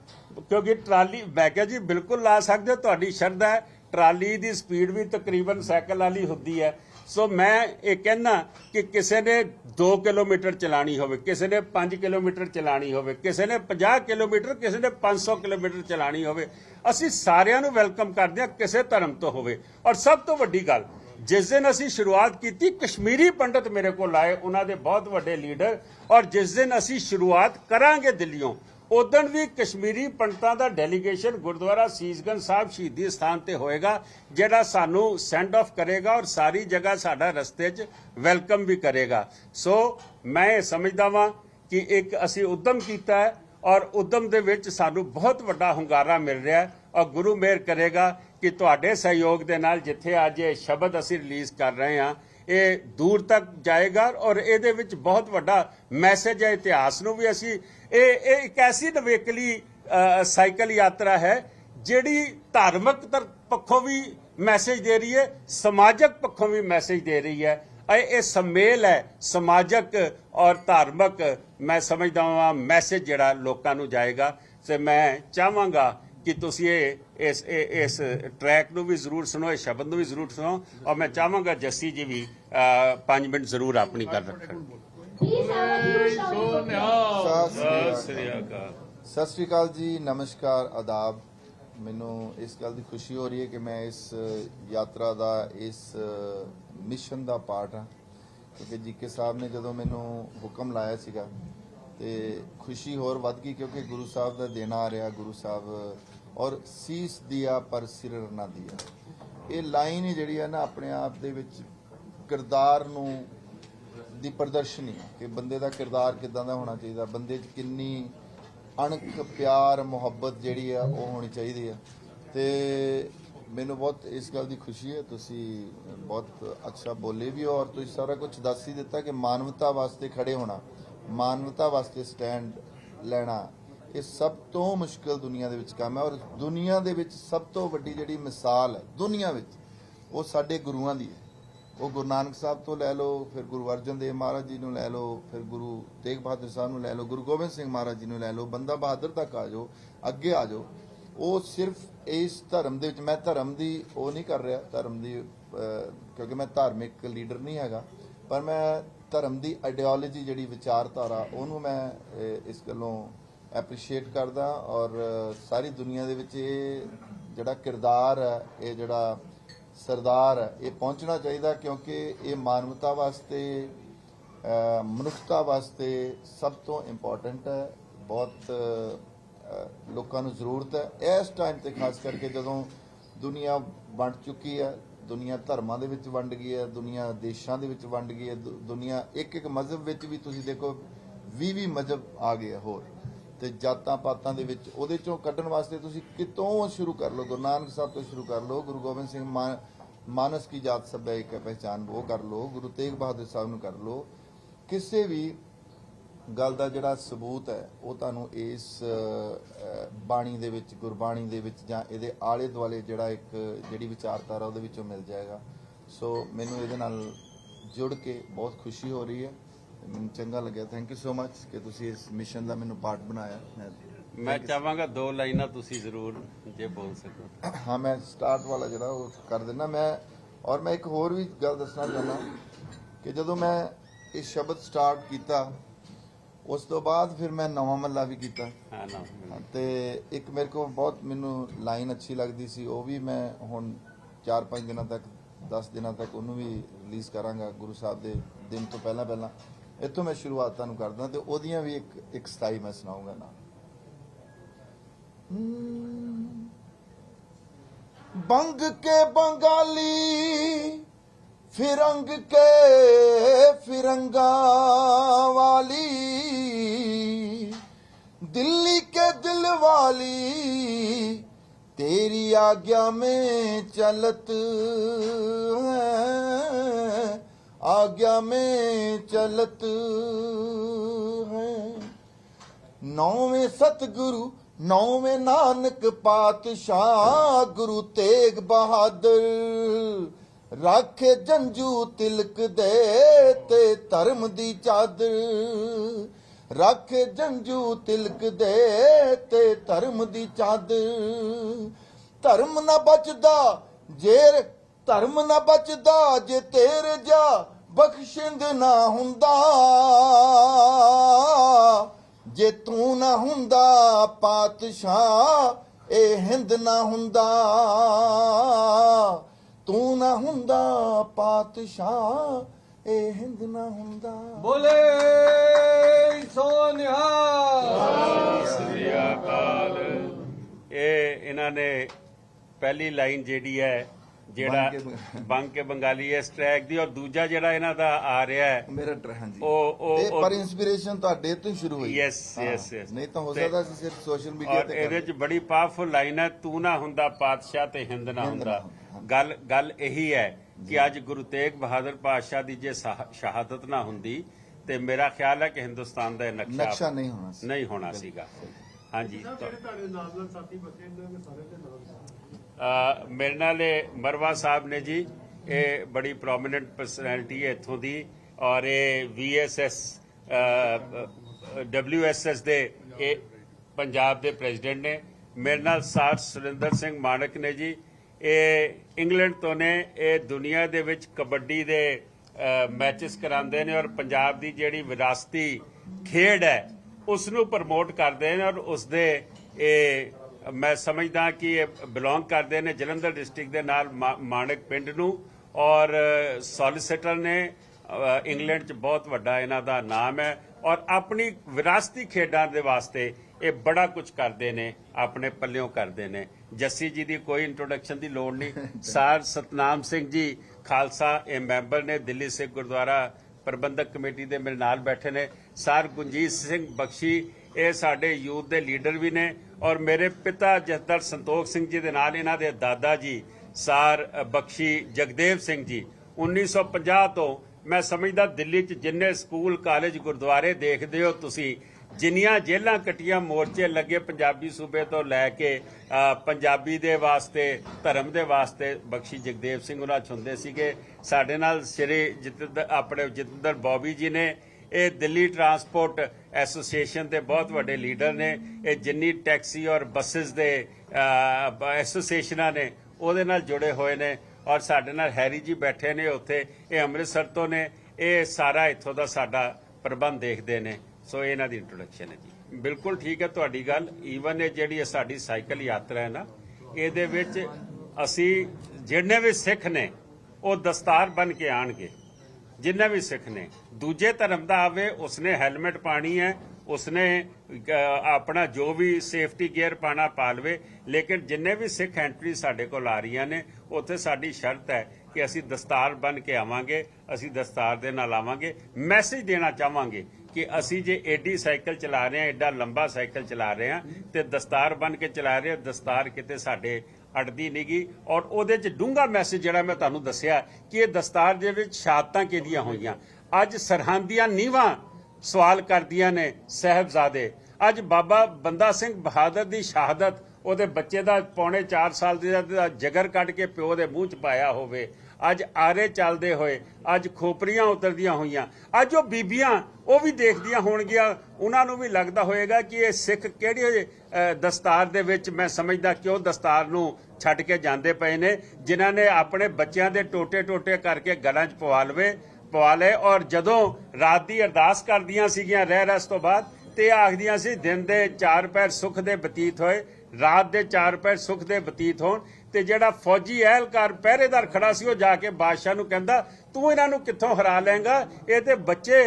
ਕਿਉਂਕਿ ਟਰਾਲੀ, ਮੈਂ ਕਿਹਾ ਜੀ, ਬਿਲਕੁਲ ਲਾ ਸਕਦੇ ਹੋ। ਤੁਹਾਡੀ ਸ਼ਰਧਾ ਹੈ। ਟਰਾਲੀ ਦੀ ਸਪੀਡ ਵੀ ਤਕਰੀਬਨ ਸਾਈਕਲ ਵਾਲੀ ਹੁੰਦੀ ਹੈ। ਸੋ ਮੈਂ ਇਹ ਕਹਿਣਾ ਕਿ ਕਿਸੇ ਨੇ 2 ਕਿਲੋਮੀਟਰ ਚਲਾਣੀ ਹੋਵੇ, ਕਿਸੇ ਨੇ 5 ਕਿਲੋਮੀਟਰ ਚਲਾਣੀ ਹੋਵੇ, ਕਿਸੇ ਨੇ 50 ਕਿਲੋਮੀਟਰ, ਕਿਸੇ ਨੇ 500 ਕਿਲੋਮੀਟਰ ਚਲਾਣੀ ਹੋਵੇ। ਅਸੀਂ ਸਾਰਿਆਂ ਨੂੰ ਵੈਲਕਮ ਕਰਦੇ ਹਾਂ ਕਿਸੇ ਧਰਮ ਤੋਂ ਹੋਵੇ। ਔਰ ਸਭ ਤੋਂ ਵੱਡੀ ਗੱਲ, ਜਿਸ ਦਿਨ ਅਸੀਂ ਸ਼ੁਰੂਆਤ ਕੀਤੀ, ਕਸ਼ਮੀਰੀ ਪੰਡਤ ਮੇਰੇ ਕੋਲ ਆਏ, ਉਹਨਾਂ ਦੇ ਬਹੁਤ ਵੱਡੇ ਲੀਡਰ, ਔਰ ਜਿਸ ਦਿਨ ਅਸੀਂ ਸ਼ੁਰੂਆਤ ਕਰਾਂਗੇ ਦਿੱਲੀੋਂ ਉਦੋਂ ਵੀ ਕਸ਼ਮੀਰੀ ਪੰਡਤਾਂ ਦਾ ਡੈਲੀਗੇਸ਼ਨ ਗੁਰਦੁਆਰਾ ਸੀਸਗੰਜ ਸਾਹਿਬ ਸ਼ਹੀਦੀ ਸਥਾਨ ਤੇ ਹੋਏਗਾ, ਜਿਹੜਾ ਸਾਨੂੰ ਸੈਂਡ ਆਫ ਕਰੇਗਾ ਔਰ ਸਾਰੀ ਜਗ੍ਹਾ ਸਾਡਾ ਰਸਤੇ 'ਚ ਵੈਲਕਮ ਵੀ ਕਰੇਗਾ। ਸੋ ਮੈਂ ਇਹ ਸਮਝਦਾ ਵਾਂ ਕਿ ਇੱਕ ਅਸੀਂ ਉਦਮ ਕੀਤਾ ਹੈ ਔਰ ਉਦਮ ਦੇ ਵਿੱਚ ਸਾਨੂੰ ਬਹੁਤ ਵੱਡਾ ਹੁੰਗਾਰਾ ਮਿਲ ਰਿਹਾ ਹੈ ਔਰ ਗੁਰੂ ਮਿਹਰ ਕਰੇਗਾ ਕਿ ਤੁਹਾਡੇ ਸਹਿਯੋਗ ਦੇ ਨਾਲ ਜਿੱਥੇ ਅੱਜ ਇਹ ਸ਼ਬਦ ਅਸੀਂ ਰਿਲੀਜ਼ ਕਰ ਰਹੇ ਹਾਂ, ਇਹ ਦੂਰ ਤੱਕ ਜਾਏਗਾ ਔਰ ਇਹਦੇ ਵਿੱਚ ਬਹੁਤ ਵੱਡਾ ਮੈਸੇਜ ਹੈ, ਇਤਿਹਾਸ ਨੂੰ ਵੀ ਅਸੀਂ ਇਹ ਇਹ ਇੱਕ ਐਸੀ ਨਵੇਕਲੀ ਸਾਈਕਲ ਯਾਤਰਾ ਹੈ, ਜਿਹੜੀ ਧਾਰਮਿਕ ਪੱਖੋਂ ਵੀ ਮੈਸੇਜ ਦੇ ਰਹੀ ਹੈ, ਸਮਾਜਿਕ ਪੱਖੋਂ ਵੀ ਮੈਸੇਜ ਦੇ ਰਹੀ ਹੈ। ਇਹ ਇਹ ਸੰਮੇਲ ਹੈ, ਸਮਾਜਿਕ ਔਰ ਧਾਰਮਿਕ। ਮੈਂ ਸਮਝਦਾ ਹਾਂ ਮੈਸੇਜ ਜਿਹੜਾ ਲੋਕਾਂ ਨੂੰ ਜਾਏਗਾ। ਤੇ ਮੈਂ ਚਾਹਾਂਗਾ ਕਿ ਤੁਸੀਂ ਇਹ, ਇਸ, ਇਹ- ਇਸ ਟਰੈਕ ਨੂੰ ਵੀ ਜ਼ਰੂਰ ਸੁਣੋ ਇਹ ਸ਼ਬਦ ਨੂੰ ਵੀ ਜ਼ਰੂਰ ਸੁਣੋ। ਔਰ ਮੈਂ ਚਾਹਾਂਗਾ ਜੱਸੀ ਜੀ ਵੀ 5 ਮਿੰਟ ਜ਼ਰੂਰ ਆਪਣੀ ਗੱਲ ਰੱਖਣ। ਸਤਿ ਸ੍ਰੀ ਅਕਾਲ ਸਤਿ ਸ਼੍ਰੀ ਅਕਾਲ ਜੀ, ਨਮਸਕਾਰ, ਆਦਾਬ। ਮੈਨੂੰ ਇਸ ਗੱਲ ਦੀ ਖੁਸ਼ੀ ਹੋ ਰਹੀ ਹੈ ਕਿ ਮੈਂ ਇਸ ਯਾਤਰਾ ਦਾ, ਇਸ ਮਿਸ਼ਨ ਦਾ ਪਾਰਟ ਹਾਂ। ਕਿਉਂਕਿ ਜੀਕੇ ਸਾਹਿਬ ਨੇ ਜਦੋਂ ਮੈਨੂੰ ਹੁਕਮ ਲਾਇਆ ਸੀਗਾ, ਤੇ ਖੁਸ਼ੀ ਹੋਰ ਵੱਧ ਗਈ ਕਿਉਂਕਿ ਗੁਰੂ ਸਾਹਿਬ ਦਾ ਦੇਣਾ ਆ ਰਿਹਾ, ਗੁਰੂ ਸਾਹਿਬ ਔਰ ਸੀਸ ਦਿਆ ਪਰ ਸਿਰ ਨਾ ਦਿਆ। ਇਹ ਲਾਈਨ ਹੀ ਜਿਹੜੀ ਹੈ ਨਾ, ਆਪਣੇ ਆਪ ਦੇ ਵਿੱਚ ਕਿਰਦਾਰ ਨੂੰ ਦੀ ਪ੍ਰਦਰਸ਼ਨੀ ਹੈ ਕਿ ਬੰਦੇ ਦਾ ਕਿਰਦਾਰ ਕਿਦਾਂ ਦਾ ਹੋਣਾ ਚਾਹੀਦਾ, ਬੰਦੇ 'ਚ ਕਿੰਨੀ ਅਣਖ, ਪਿਆਰ, ਮੁਹੱਬਤ ਜਿਹੜੀ ਆ, ਉਹ ਹੋਣੀ ਚਾਹੀਦੀ ਆ। ਤੇ ਮੈਨੂੰ ਬਹੁਤ ਇਸ ਗੱਲ ਦੀ ਖੁਸ਼ੀ ਹੈ, ਤੁਸੀਂ ਬਹੁਤ ਅੱਛਾ ਬੋਲੇ ਵੀ ਹੋ ਔਰ ਤੁਸੀਂ ਸਾਰਾ ਕੁਝ ਦੱਸ ਹੀ ਦਿੱਤਾ ਕਿ ਮਾਨਵਤਾ ਵਾਸਤੇ ਖੜੇ ਹੋਣਾ, ਮਾਨਵਤਾ ਵਾਸਤੇ ਸਟੈਂਡ ਲੈਣਾ, ਇਹ ਸਭ ਤੋਂ ਮੁਸ਼ਕਲ ਦੁਨੀਆ ਦੇ ਵਿੱਚ ਕੰਮ ਹੈ ਔਰ ਦੁਨੀਆ ਦੇ ਵਿੱਚ ਸਭ ਤੋਂ ਵੱਡੀ ਜਿਹੜੀ ਮਿਸਾਲ ਹੈ, ਦੁਨੀਆ ਵਿੱਚ, ਉਹ ਸਾਡੇ ਗੁਰੂਆਂ ਦੀ ਹੈ। ਉਹ ਗੁਰੂ ਨਾਨਕ ਸਾਹਿਬ ਤੋਂ ਲੈ ਲਓ, ਫਿਰ ਗੁਰੂ ਅਰਜਨ ਦੇਵ ਮਹਾਰਾਜ ਜੀ ਨੂੰ ਲੈ ਲਓ, ਫਿਰ ਗੁਰੂ ਤੇਗ ਬਹਾਦਰ ਸਾਹਿਬ ਨੂੰ ਲੈ ਲਓ, ਗੁਰੂ ਗੋਬਿੰਦ ਸਿੰਘ ਮਹਾਰਾਜ ਜੀ ਨੂੰ ਲੈ ਲਓ, ਬੰਦਾ ਬਹਾਦਰ ਤੱਕ ਆ ਜਾਓ, ਅੱਗੇ ਆ ਜਾਓ। ਉਹ ਸਿਰਫ ਇਸ ਧਰਮ ਦੇ ਵਿੱਚ, ਮੈਂ ਧਰਮ ਦੀ ਉਹ ਨਹੀਂ ਕਰ ਰਿਹਾ, ਧਰਮ ਦੀ ਕਿਉਂਕਿ ਮੈਂ ਧਾਰਮਿਕ ਲੀਡਰ ਨਹੀਂ ਹੈਗਾ, ਪਰ ਮੈਂ ਧਰਮ ਦੀ ਆਈਡੀਓਲੋਜੀ ਜਿਹੜੀ ਵਿਚਾਰਧਾਰਾ, ਉਹਨੂੰ ਮੈਂ ਇਸ ਗੱਲੋਂ ਐਪਰੀਸ਼ੀਏਟ ਕਰਦਾ ਔਰ ਸਾਰੀ ਦੁਨੀਆ ਦੇ ਵਿੱਚ ਇਹ ਜਿਹੜਾ ਕਿਰਦਾਰ ਹੈ, ਇਹ ਜਿਹੜਾ ਸਰਦਾਰ ਹੈ, ਇਹ ਪਹੁੰਚਣਾ ਚਾਹੀਦਾ ਕਿਉਂਕਿ ਇਹ ਮਾਨਵਤਾ ਵਾਸਤੇ ਮਨੁੱਖਤਾ ਵਾਸਤੇ ਸਭ ਤੋਂ ਇੰਪੋਰਟੈਂਟ ਹੈ। ਬਹੁਤ ਲੋਕਾਂ ਨੂੰ ਜ਼ਰੂਰਤ ਹੈ। ਇਸ ਟਾਈਮ ਤੇ ਖਾਸ ਕਰਕੇ ਜਦੋਂ ਦੁਨੀਆ ਵੰਡ ਚੁੱਕੀ ਹੈ, ਦੁਨੀਆ ਧਰਮਾਂ ਦੇ ਵਿੱਚ ਵੰਡ ਗਈ ਹੈ, ਦੁਨੀਆ ਦੇਸ਼ਾਂ ਦੇ ਵਿੱਚ ਵੰਡ ਗਈ ਹੈ, ਦੁ- ਦੁਨੀਆ ਇੱਕ ਇੱਕ ਮਜ਼ਹਬ ਵਿੱਚ ਵੀ ਤੁਸੀਂ ਦੇਖੋ 20 20 ਮਜ਼ਹਬ ਆ ਗਏ ਹੋਰ। ਤੇ ਜਾਤਾਂ ਪਾਤਾਂ ਦੇ ਵਿੱਚ ਉਹਦੇ ਚੋਂ ਕੱਢਣ ਵਾਸਤੇ ਤੁਸੀਂ ਕਿਤੋਂ ਸ਼ੁਰੂ ਕਰ ਲਓ? ਗੁਰੂ ਨਾਨਕ ਸਾਹਿਬ ਤੋਂ ਸ਼ੁਰੂ ਕਰ ਲਓ। ਗੁਰੂ ਗੋਬਿੰਦ ਸਿੰਘ ਮਾ- ਮਾਨਸ ਕੀ ਜਾਤ ਸਭ ਹੈ ਇੱਕ ਹੈ ਪਹਿਚਾਨ, ਉਹ ਕਰ ਲਓ। ਗੁਰੂ ਤੇਗ ਬਹਾਦਰ ਸਾਹਿਬ ਨੂੰ ਕਰ ਲਓ। ਕਿਸੇ ਵੀ ਗੱਲ ਦਾ ਜਿਹੜਾ ਸਬੂਤ ਹੈ, ਉਹ ਤੁਹਾਨੂੰ ਇਸ ਬਾਣੀ ਦੇ ਵਿੱਚ, ਗੁਰਬਾਣੀ ਦੇ ਵਿੱਚ ਜਾਂ ਇਹਦੇ ਆਲੇ ਦੁਆਲੇ ਜਿਹੜਾ ਇੱਕ, ਜਿਹੜੀ ਵਿਚਾਰਧਾਰਾ ਉਹਦੇ ਵਿੱਚੋਂ ਮਿਲ ਜਾਏਗਾ। ਸੋ ਮੈਨੂੰ ਇਹਦੇ ਨਾਲ ਜੁੜ ਕੇ ਬਹੁਤ ਖੁਸ਼ੀ ਹੋ ਰਹੀ ਹੈ। ਮੈਨੂੰ ਚੰਗਾ ਲੱਗਿਆ। ਥੈਂਕ ਯੂ ਸੋ ਮੱਚ ਕਿ ਤੁਸੀਂ ਇਸ ਮਿਸ਼ਨ ਦਾ ਮੈਨੂੰ ਪਾਰਟ ਬਣਾਇਆ। ਮੈਂ ਚਾਹਾਂਗਾ ਦੋ ਲਾਈਨਾਂ ਤੁਸੀਂ ਜ਼ਰੂਰ ਜੇ ਬੋਲ ਸਕੋ। ਹਾਂ ਮੈਂ ਸਟਾਰਟ ਵਾਲਾ ਜਿਹੜਾ ਉਹ ਕਰ ਦਿੰਦਾ ਮੈਂ ਔਰ ਮੈਂ ਇੱਕ ਹੋਰ ਵੀ ਗੱਲ ਦੱਸਣਾ ਚਾਹੁੰਦਾ ਕਿ ਜਦੋਂ ਮੈਂ ਇਹ ਸ਼ਬਦ ਸਟਾਰਟ ਕੀਤਾ ਉਸ ਤੋਂ ਬਾਅਦ ਫਿਰ ਮੈਂ ਨਵਾਂ ਮੱਲਾ ਵੀ ਕੀਤਾ। ਹਾਂ ਨਾ ਤੇ ਇੱਕ ਮੇਰੇ ਕੋਲ ਬਹੁਤ ਮੈਨੂੰ ਲਾਈਨ ਅੱਛੀ ਲੱਗਦੀ ਸੀ। ਉਹ ਵੀ ਮੈਂ ਹੁਣ 4-5 ਦਿਨਾਂ ਤੱਕ 10 ਦਿਨਾਂ ਤੱਕ ਉਹਨੂੰ ਵੀ ਰਿਲੀਜ਼ ਕਰਾਂਗਾ ਗੁਰੂ ਸਾਹਿਬ ਦੇ ਦਿਨ ਤੋਂ ਪਹਿਲਾਂ ਪਹਿਲਾਂ ਇੱਥੋਂ ਮੈਂ ਸ਼ੁਰੂਆਤ ਤੁਹਾਨੂੰ ਕਰਦਾ ਤੇ ਉਹਦੀਆਂ ਵੀ ਇੱਕ ਇੱਕ ਸਟਾਈ ਮੈਂ ਸੁਣਾਉਂਗਾ ਨਾ ਬੰਗ ਕੇ ਬੰਗਾਲੀ ਫਿਰੰਗ ਕੇ ਫਿਰੰਗਾ ਵਾਲੀ दिल्ली के दिल वाली तेरी आज्ञा में चलत है आज्ञा में चलत है नौवें सतगुरु नौवें नानक पातशाह गुरु तेग बहादुर ਰਾਖੇ ਜੰਜੂ ਤਿਲਕ ਦੇ ਤੇ ਧਰਮ ਦੀ ਚਾਦਰ ਰਾਖੇ ਜੰਜੂ ਤਿਲਕ ਦੇ ਤੇ ਧਰਮ ਦੀ ਚਾਦਰ ਧਰਮ ਨਾ ਬਚਦਾ ਜੇ ਧਰਮ ਨਾ ਬਚਦਾ ਜੇ ਤੇਰੇ ਜਾ ਬਖਸ਼ਿੰਦ ਨਾ ਹੁੰਦਾ। ਜੇ ਤੂੰ ਨਾ ਹੁੰਦਾ ਪਾਤਸ਼ਾਹ ਇਹ ਹਿੰਦ ਨਾ ਹੁੰਦਾ। ਤੂੰ ਨਾ ਹੁੰਦਾ ਪਾਤਸ਼ਾਹ ਇਹ ਹਿੰਦ ਨਾ ਹੁੰਦਾ। ਬੋਲੇ ਸੋਨਿਹਾ ਸ੍ਰੀ ਅਕਾਲ। ਇਹ ਇਹਨਾਂ ਨੇ ਪਹਿਲੀ ਲਾਈਨ ਜਿਹੜੀ ਹੈ ਜਿਹੜਾ ਬੰਗ ਕੇ ਬੰਗ ਕੇ ਬੰਗਾਲੀ ਇਸ ਟਰੈਕ ਦੀ ਔਰ ਦੂਜਾ ਜਿਹੜਾ ਇਹਨਾਂ ਦਾ ਆ ਰਿਹਾ ਹੈ ਮੇਰਾ ਟ੍ਰੈਨ ਜੀ ਉਹ ਉਹ ਪਰ ਇਨਸਪੀਰੇਸ਼ਨ ਤੁਹਾਡੇ ਤੋਂ ਹੀ ਸ਼ੁਰੂ ਹੋਈ। ਹਾਂ, yes, yes. ਨਹੀਂ ਤਾਂ ਹੋ ਸਕਦਾ ਸੀ ਸਿਰਫ ਸੋਸ਼ਲ ਮੀਡੀਆ ਤੇ ਇਹਦੇ ਕਰਦੇ। ਚ ਬੜੀ ਪਾਵਰਫੁਲ ਲਾਈਨ ਹੈ ਤੂੰ ਨਾ ਹੁੰਦਾ ਪਾਤਸ਼ਾਹ ਤੇ ਹਿੰਦ ਨਾ ਹਿੰਦ ਨਾ। ਗੱਲ ਗੱਲ ਇਹੀ ਹੈ ਕਿ ਅੱਜ ਗੁਰੂ ਤੇਗ ਬਹਾਦਰ ਪਾਤਸ਼ਾਹ ਦੀ ਜੇ ਸ਼ਹਾ- ਸ਼ਹਾਦਤ ਨਾ ਹੁੰਦੀ ਤੇ ਮੇਰਾ ਖਿਆਲ ਹੈ ਕਿ ਹਿੰਦੁਸਤਾਨ ਦਾ ਨਕਸ਼ਾ ਨਕਸ਼ਾ ਨਹੀਂ ਹੋਣਾ ਸੀ। ਨਹੀਂ ਹੋਣਾ ਸੀਗਾ। ਹਾਂਜੀ। ਜਿਹੜੇ ਤੁਹਾਡੇ ਨਾਲ ਨਾਲ ਸਾਥੀ ਬੱਚੇ ਇਹਨਾਂ ਦੇ ਸਾਰੇ ਦੇ ਅ, ਮੇਰੇ ਨਾਲ ਇਹ ਮਰਵਾ ਸਾਹਿਬ ਨੇ ਜੀ, ਇਹ ਬੜੀ ਪ੍ਰੋਮਿਨੈਂਟ ਪਰਸਨੈਲਿਟੀ ਹੈ ਇੱਥੋਂ ਦੀ, ਔਰ ਇਹ ਵੀਐਸਐਸ ਡਬਲਯੂਐਸਐਸ ਦੇ ਇਹ ਪੰਜਾਬ ਦੇ ਪ੍ਰੈਜ਼ੀਡੈਂਟ ਨੇ। ਮੇਰੇ ਨਾਲ ਸਾਥ ਸੁਰਿੰਦਰ ਸਿੰਘ ਮਾਨਕ ਨੇ ਜੀ, ਇਹ ਇੰਗਲੈਂਡ ਤੋਂ ਨੇ, ਇਹ ਦੁਨੀਆ ਦੇ ਵਿੱਚ ਕਬੱਡੀ ਦੇ ਮੈਚਸ ਕਰਾਉਂਦੇ ਨੇ, ਔਰ ਪੰਜਾਬ ਦੀ ਜਿਹੜੀ ਵਿਰਾਸਤੀ ਖੇਡ ਹੈ ਉਸ ਨੂੰ ਪ੍ਰਮੋਟ ਕਰਦੇ ਨੇ, ਔਰ ਉਸ ਦੇ ਇਹ ਮੈਂ ਸਮਝਦਾ ਕਿ ਇਹ ਬਿਲੋਂਗ ਕਰਦੇ ਨੇ ਜਲੰਧਰ ਡਿਸਟ੍ਰਿਕਟ ਦੇ ਨਾਲ ਮਾ- ਮਾਣਕ ਪਿੰਡ ਨੂੰ ਔਰ ਸੋਲਿਸਿਟਰ ਨੇ ਇੰਗਲੈਂਡ 'ਚ ਬਹੁਤ ਵੱਡਾ ਇਹਨਾਂ ਦਾ ਨਾਮ ਹੈ ਔਰ ਆਪਣੀ ਵਿਰਾਸਤੀ ਖੇਡਾਂ ਦੇ ਵਾਸਤੇ ਇਹ ਬੜਾ ਕੁਝ ਕਰਦੇ ਨੇ ਆਪਣੇ ਪੱਲਿਓਂ ਕਰਦੇ ਨੇ। ਜੱਸੀ ਜੀ ਦੀ ਕੋਈ ਇੰਟਰੋਡਕਸ਼ਨ ਦੀ ਲੋੜ ਨਹੀਂ। ਸਾਰ ਸਤਨਾਮ ਸਿੰਘ ਜੀ ਖਾਲਸਾ ਇਹ ਮੈਂਬਰ ਨੇ ਦਿੱਲੀ ਸਿੱਖ ਗੁਰਦੁਆਰਾ ਪ੍ਰਬੰਧਕ ਕਮੇਟੀ ਦੇ ਮੇਰੇ ਨਾਲ ਬੈਠੇ ਨੇ। ਸਰ ਗੁੰਜੀਤ ਸਿੰਘ ਬਖਸ਼ੀ ਇਹ ਸਾਡੇ ਯੂਥ ਦੇ ਲੀਡਰ ਵੀ ਨੇ। ਔਰ ਮੇਰੇ ਪਿਤਾ ਜਸਦਰ ਸੰਤੋਖ ਸਿੰਘ ਜੀ ਦੇ ਨਾਲ ਇਹਨਾਂ ਦੇ ਦਾਦਾ ਜੀ, ਸਾਰ ਬਖਸ਼ੀ ਜਗਦੇਵ ਸਿੰਘ ਜੀ 1950 ਤੋਂ ਮੈਂ ਸਮਝਦਾ ਦਿੱਲੀ 'ਚ ਜਿੰਨੇ ਸਕੂਲ, ਕਾਲਜ, ਗੁਰਦੁਆਰੇ ਦੇਖਦੇ ਹੋ ਤੁਸੀਂ, ਜਿੰਨੀਆਂ ਜੇਲਾਂ ਕਟੀਆਂ ਮੋਰਚੇ ਲੱਗੇ ਪੰਜਾਬੀ ਸੂਬੇ ਤੋਂ ਲੈ ਕੇ ਪੰਜਾਬੀ ਦੇ ਵਾਸਤੇ, ਧਰਮ ਦੇ ਵਾਸਤੇ ਬਖਸ਼ੀ ਜਗਦੇਵ ਸਿੰਘ ਉਹਨਾਂ ਚ ਹੁੰਦੇ ਸੀਗੇ। ਸਾਡੇ ਨਾਲ ਸ੍ਰੀ ਜਤਿੰਦਰ, ਆਪਣੇ ਜਤਿੰਦਰ ਬੌਬੀ ਜੀ ਨੇ ਇਹ ਦਿੱਲੀ ਟਰਾਂਸਪੋਰਟ ਐਸੋਸੀਏਸ਼ਨ ਦੇ ਬਹੁਤ ਵੱਡੇ ਲੀਡਰ ਨੇ। ਇਹ ਜਿੰਨੀ ਟੈਕਸੀ ਔਰ ਬੱਸਸ ਦੇ ਐਸੋਸੀਏਸ਼ਨਾਂ ਨੇ, ਉਹਦੇ ਨਾਲ ਜੁੜੇ ਹੋਏ ਨੇ ਔਰ ਸਾਡੇ ਨਾਲ ਹੈਰੀ ਜੀ ਬੈਠੇ ਨੇ ਉੱਥੇ। ਇਹ ਅੰਮ੍ਰਿਤਸਰ ਤੋਂ ਨੇ। ਇਹ ਸਾਰਾ ਇੱਥੋਂ ਦਾ ਸਾਡਾ ਪ੍ਰਬੰਧ ਦੇਖਦੇ ਨੇ। ਸੋ ਇਹਨਾਂ ਦੀ ਇੰਟਰੋਡਕਸ਼ਨ ਹੈ ਜੀ। ਬਿਲਕੁਲ ਠੀਕ ਹੈ ਤੁਹਾਡੀ ਗੱਲ। ਈਵਨ ਇਹ ਜਿਹੜੀ ਸਾਡੀ ਸਾਈਕਲ ਯਾਤਰਾ ਹੈ ਨਾ, ਇਹਦੇ ਵਿੱਚ ਅਸੀਂ ਜਿੰਨੇ ਵੀ ਸਿੱਖ ਨੇ, ਉਹ ਦਸਤਾਰ ਬਣ ਕੇ ਆਣਗੇ। ਜਿੰਨੇ ਵੀ ਸਿੱਖ ਨੇ। ਦੂਜੇ ਧਰਮ ਦਾ ਆਵੇ, ਉਸਨੇ ਹੈਲਮਟ ਪਾਣੀ ਹੈ, ਉਸਨੇ ਆਪਣਾ ਜੋ ਵੀ ਸੇਫਟੀ ਗੇਅਰ ਪਾਣਾ ਪਾ ਲਵੇ। ਲੇਕਿਨ ਜਿੰਨੇ ਵੀ ਸਿੱਖ ਐਂਟਰੀ ਸਾਡੇ ਕੋਲ ਆ ਰਹੀਆਂ ਨੇ, ਉੱਥੇ ਸਾਡੀ ਸ਼ਰਤ ਹੈ ਕਿ ਅਸੀਂ ਦਸਤਾਰ ਬਨ ਕੇ ਆਵਾਂਗੇ, ਅਸੀਂ ਦਸਤਾਰ ਦੇ ਨਾਲ ਆਵਾਂਗੇ। ਮੈਸੇਜ ਦੇਣਾ ਚਾਹਾਂਗੇ ਕਿ ਅਸੀਂ ਜੇ ਏਡੀ ਸਾਈਕਲ ਚਲਾ ਰਹੇ ਹਾਂ ਐਡਾ ਲੰਬਾ ਸਾਈਕਲ ਚਲਾ ਰਹੇ ਹਾਂ, ਤੇ ਦਸਤਾਰ ਬਨ ਕੇ ਚਲਾ ਰਹੇ ਹਾਂ, ਦਸਤਾਰ ਕਿਤੇ ਸਾਡੇ ਅੜਦੀ ਨਹੀਂਗੀ ਔਰ ਉਹਦੇ ਚ ਡੂੰਘਾ ਮੈਸੇਜ ਜਿਹੜਾ ਮੈਂ ਤੁਹਾਨੂੰ ਦੱਸਿਆ ਕਿ ਇਹ ਦਸਤਾਰ ਦੇ ਵਿੱਚ ਸ਼ਹਾਦਤਾਂ ਕਿਹਦੀਆਂ ਹੋਈਆਂ। ਅੱਜ ਸਰਹੰਦੀਆਂ ਨੀਵਾਂ ਸਵਾਲ ਕਰਦੀਆਂ ਨੇ ਸਹਿਬਜ਼ਾਦੇ। ਅੱਜ ਬਾਬਾ ਬੰਦਾ ਸਿੰਘ ਬਹਾਦਰ ਦੀ ਸ਼ਹਾਦਤ ਉਹਦੇ ਬੱਚੇ ਦਾ ਪੌਣੇ 4 ਸਾਲ ਦੇ ਦਾ ਜਗਰ ਕੱਢ ਕੇ ਪਿਓ ਦੇ ਮੂੰਹ ਚ ਪਾਇਆ ਹੋਵੇ। ਅੱਜ ਆਰੇ ਚੱਲਦੇ ਹੋਏ, ਅੱਜ ਖੋਪਰੀਆਂ ਉਤਰਦੀਆਂ ਹੋਈਆਂ। ਅੱਜ ਉਹ ਬੀਬੀਆਂ, ਉਹ ਵੀ ਦੇਖਦੀਆਂ ਹੋਣਗੀਆਂ। ਉਹਨਾਂ ਨੂੰ ਵੀ ਲੱਗਦਾ ਹੋਏਗਾ ਕਿ ਇਹ ਸਿੱਖ ਕਿਹੜੀ ਦਸਤਾਰ ਦੇ ਵਿੱਚ ਮੈਂ ਸਮਝਦਾ ਕਿਉਂ ਦਸਤਾਰ ਨੂੰ ਛੱਡ ਕੇ ਜਾਂਦੇ ਪਏ ਨੇ, ਜਿਨ੍ਹਾਂ ਨੇ ਆਪਣੇ ਬੱਚਿਆਂ ਦੇ ਟੋਟੇ ਟੋਟੇ ਕਰਕੇ ਗਲਾਂ 'ਚ ਪਵਾ ਲਵੇ, ਪਵਾ ਲਏ ਔਰ ਜਦੋਂ ਰਾਤ ਦੀ ਅਰਦਾਸ ਕਰਦੀਆਂ ਸੀਗੀਆਂ ਰਹਿ ਰਸ ਤੋਂ ਬਾਅਦ, ਤੇ ਆਖਦੀਆਂ ਸੀ, ਦਿਨ ਦੇ ਚਾਰ ਪੈਰ ਸੁੱਖ ਦੇ ਬਤੀਤ ਹੋਏ, ਰਾਤ ਦੇ ਚਾਰ ਪੈਰ ਸੁੱਖ ਦੇ ਬਤੀਤ ਹੋਣ। ਤੇ ਜਿਹੜਾ ਫੌਜੀ ਅਹਿਲਕਾਰ ਪਹਿਰੇਦਾਰ ਖੜਾ ਸੀ, ਉਹ ਜਾ ਕੇ ਬਾਦਸ਼ਾਹ ਨੂੰ ਕਹਿੰਦਾ, ਤੂੰ ਇਹਨਾਂ ਨੂੰ ਕਿੱਥੋਂ ਹਰਾ ਲੇਗਾ ਇਹ ਤੇ ਬੱਚੇ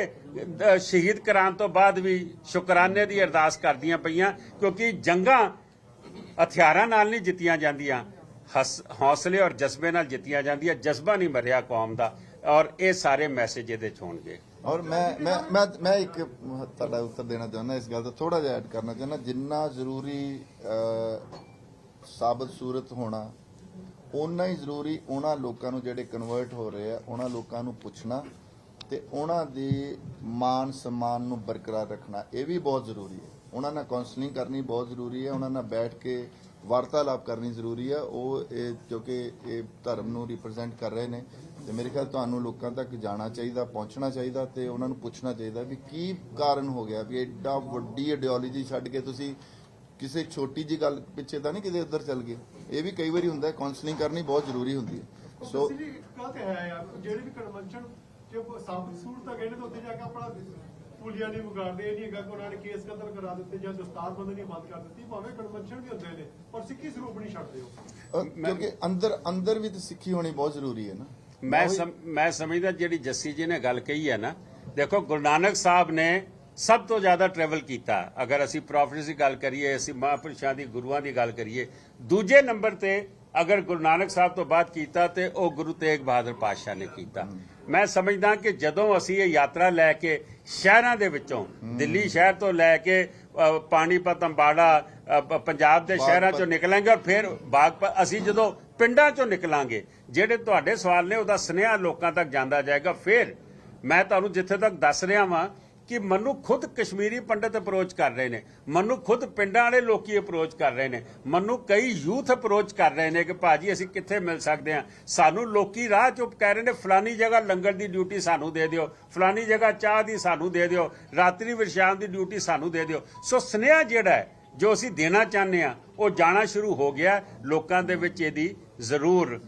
ਸ਼ਹੀਦ ਕਰਾਉਣ ਤੋਂ ਬਾਅਦ ਵੀ ਸ਼ੁਕਰਾਨੇ ਦੀ ਅਰਦਾਸ ਕਰਦੀਆਂ ਪਈਆਂ, ਕਿਉਂਕਿ ਜੰਗਾਂ ਹਥਿਆਰਾਂ ਨਾਲ ਨਹੀਂ ਜਿੱਤੀਆਂ ਜਾਂਦੀਆਂ ਹੌਸਲੇ ਔਰ ਜਜ਼ਬੇ ਨਾਲ ਜਿੱਤੀਆਂ ਜਾਂਦੀਆਂ, ਜਜ਼ਬਾ ਨਹੀਂ ਮਰਿਆ ਕੌਮ ਦਾ, ਔਰ ਇਹ ਸਾਰੇ ਮੈਸੇਜ ਇਹਦੇ ਚ ਹੋਣਗੇ। ਔਰ ਮੈਂ ਮੈਂ ਮੈਂ ਮੈਂ ਇੱਕ ਤੁਹਾਡਾ ਉੱਤਰ ਦੇਣਾ ਚਾਹੁੰਦਾ, ਇਸ ਗੱਲ ਦਾ ਥੋੜਾ ਜਿਹਾ ਐਡ ਕਰਨਾ ਚਾਹੁੰਦਾ, ਜਿੰਨਾ ਜ਼ਰੂਰੀ ਸਾਬਤ ਸੂਰਤ ਹੋਣਾ ਉਨਾ ਹੀ ਜ਼ਰੂਰੀ ਉਹਨਾਂ ਲੋਕਾਂ ਨੂੰ ਜਿਹੜੇ ਕਨਵਰਟ ਹੋ ਰਹੇ ਆ, ਉਹਨਾਂ ਲੋਕਾਂ ਨੂੰ ਪੁੱਛਣਾ ਤੇ ਉਹਨਾਂ ਦੇ ਮਾਨ ਸਨਮਾਨ ਨੂੰ ਬਰਕਰਾਰ ਰੱਖਣਾ, ਇਹ ਵੀ ਬਹੁਤ ਜ਼ਰੂਰੀ ਹੈ। ਉਹਨਾਂ ਨਾਲ ਕਾਉਂਸਲਿੰਗ ਕਰਨੀ ਬਹੁਤ ਜ਼ਰੂਰੀ ਹੈ, ਉਹਨਾਂ ਨਾਲ ਬੈਠ ਕੇ ਵਾਰਤਾਲਾਪ ਕਰਨੀ ਜ਼ਰੂਰੀ ਹੈ ਉਹ ਇਹ ਕਿਉਂਕਿ ਇਹ ਧਰਮ ਨੂੰ ਰਿਪਰੈਜ਼ੈਂਟ ਕਰ ਰਹੇ ਨੇ ਤੇ ਮੇਰੇ ਖਿਆਲ ਤੁਹਾਨੂੰ ਲੋਕਾਂ ਤੱਕ ਜਾਣਾ ਚਾਹੀਦਾ, ਪਹੁੰਚਣਾ ਚਾਹੀਦਾ ਤੇ ਉਹਨਾਂ ਨੂੰ ਪੁੱਛਣਾ ਚਾਹੀਦਾ ਵੀ ਕੀ ਕਾਰਨ ਹੋ ਗਿਆ ਵੀ ਐਡਾ ਵੱਡੀ ਆਈਡੀਓਲੋਜੀ ਛੱਡ ਕੇ ਤੁਸੀਂ ਕਿਸੇ ਛੋਟੀ ਜੀ ਗੱਲ ਪਿੱਛੇ ਤਾਂ ਨਹੀਂ ਕਿਤੇ ਉੱਧਰ ਚੱਲ ਗਏ। ਇਹ ਵੀ ਕਈ ਵਾਰੀ ਹੁੰਦਾ ਹੈ ਕਾਉਂਸਲਿੰਗ ਕਰਨੀ ਬਹੁਤ ਜ਼ਰੂਰੀ ਹੁੰਦੀ ਹੈ। ਸੋ ਸੋ ਵੀ ਇੱਕ ਗੱਲ ਤੇ ਹੈ ਯਾਰ ਜਿਹੜੇ ਵੀ ਕਨਵੈਨਸ਼ਨ ਜੇ ਸਾਬਤ ਸੂਰਤ ਤਾਂ ਕਹਿੰਦੇ ਤਾਂ ਉੱਥੇ ਜਾ ਕੇ ਆਪਣਾ ਪੁਲੀਆਂ ਨਹੀਂ ਵਿਗਾੜਦੇ ਇਹ ਨਹੀਂ ਹੈਗਾ ਕਿ ਉਹਨਾਂ ਨੇ ਕੇਸ ਕਤਲ ਕਰਾ ਦਿੱਤੇ ਜਾਂ ਦਸਤਾਰ ਬੰਦਨੀ ਬੰਦ ਕਰ ਦਿੱਤੀ ਭਾਵੇਂ ਕਨਵੈਨਸ਼ਨ ਵੀ ਹੁੰਦੇ ਨੇ ਪਰ ਸਿੱਖੀ ਸਰੂਪ ਨਹੀਂ ਛੱਡਦੇ ਉਹ। ਅ, ਕਿਉਂਕਿ ਅੰਦਰ ਅੰਦਰ ਵੀ ਤਾਂ ਸਿੱਖੀ ਹੋਣੀ ਬਹੁਤ ਜ਼ਰੂਰੀ ਹੈ ਨਾ। ਮੈਂ ਮੈਂ ਸਮਝਦਾ ਜਿਹੜੀ ਜੱਸੀ ਜੀ ਨੇ ਗੱਲ ਕਹੀ ਹੈ ਨਾ ਦੇਖੋ ਗੁਰੂ ਨਾਨਕ ਸਾਹਿਬ ਨੇ ਸਭ ਤੋਂ ਜ਼ਿਆਦਾ ਟਰੈਵਲ ਕੀਤਾ। ਅਗਰ ਅਸੀਂ ਪ੍ਰੋਫਿਟਸ ਦੀ ਗੱਲ ਕਰੀਏ ਅਸੀਂ ਮਹਾਂਪੁਰਸ਼ਾਂ ਦੀ ਗੁਰੂਆਂ ਦੀ ਗੱਲ ਕਰੀਏ ਦੂਜੇ ਨੰਬਰ ਤੇ ਅਗਰ ਗੁਰੂ ਨਾਨਕ ਸਾਹਿਬ ਤੋਂ ਬਾਅਦ ਕੀਤਾ ਤੇ ਉਹ ਗੁਰੂ ਤੇਗ ਬਹਾਦਰ ਪਾਤਸ਼ਾਹ ਨੇ ਕੀਤਾ। ਮੈਂ ਸਮਝਦਾ ਕਿ ਜਦੋਂ ਅਸੀਂ ਇਹ ਯਾਤਰਾ ਲੈ ਕੇ ਸ਼ਹਿਰਾਂ ਦੇ ਵਿੱਚੋਂ ਦਿੱਲੀ ਸ਼ਹਿਰ ਤੋਂ ਲੈ ਕੇ ਪਾਣੀਪਤ ਅੰਬਾੜਾ ਪੰਜਾਬ ਦੇ ਸ਼ਹਿਰਾਂ ਚੋਂ ਨਿਕਲਾਂਗੇ ਔਰ ਫਿਰ ਬਾਗਪਤ ਅਸੀਂ ਜਦੋਂ ਪਿੰਡਾਂ ਚੋਂ ਨਿਕਲਾਂਗੇ ਜਿਹੜੇ ਤੁਹਾਡੇ ਸਵਾਲ ਨੇ ਉਹਦਾ ਸੁਨੇਹਾ ਲੋਕਾਂ ਤੱਕ ਜਾਂਦਾ ਜਾਏਗਾ। ਫਿਰ ਮੈਂ ਤੁਹਾਨੂੰ ਜਿੱਥੇ ਤੱਕ ਦੱਸ ਰਿਹਾ ਵਾਂ ਕਿ ਮੈਨੂੰ ਖੁਦ ਕਸ਼ਮੀਰੀ ਪੰਡਤ ਅਪਰੋਚ ਕਰ ਰਹੇ ਨੇ। ਮੈਨੂੰ ਖੁਦ ਪਿੰਡਾਂ ਵਾਲੇ ਲੋਕੀ ਅਪਰੋਚ ਕਰ ਰਹੇ ਨੇ। ਮੈਨੂੰ ਕਈ ਯੂਥ ਅਪਰੋਚ ਕਰ ਰਹੇ ਨੇ ਕਿ ਭਾਜੀ ਅਸੀਂ ਕਿੱਥੇ ਮਿਲ ਸਕਦੇ ਹਾਂ। ਸਾਨੂੰ ਲੋਕੀ ਰਾਹ ਚੁੱਪ ਕਹਿ ਰਹੇ ਨੇ, ਫਲਾਨੀ ਜਗ੍ਹਾ ਲੰਗਰ ਦੀ ਡਿਊਟੀ ਸਾਨੂੰ ਦੇ ਦਿਓ, ਫਲਾਨੀ ਜਗ੍ਹਾ ਚਾਹ ਦੀ ਸਾਨੂੰ ਦੇ ਦਿਓ, ਰਾਤਰੀ ਵਿਸ਼ਰਾਮ ਦੀ ਡਿਊਟੀ ਸਾਨੂੰ ਦੇ ਦਿਓ। ਸੋ ਸੁਨੇਹਾ ਜਿਹੜਾ ਹੈ ਜੋ ਅਸੀਂ ਦੇਣਾ ਚਾਹੁੰਦੇ ਆ ਉਹ ਜਾਣਾ ਸ਼ੁਰੂ ਹੋ ਗਿਆ। ਲੋਕਾਂ ਦੇ ਵਿੱਚ ਇਹਦੀ ਜ਼ਰੂਰ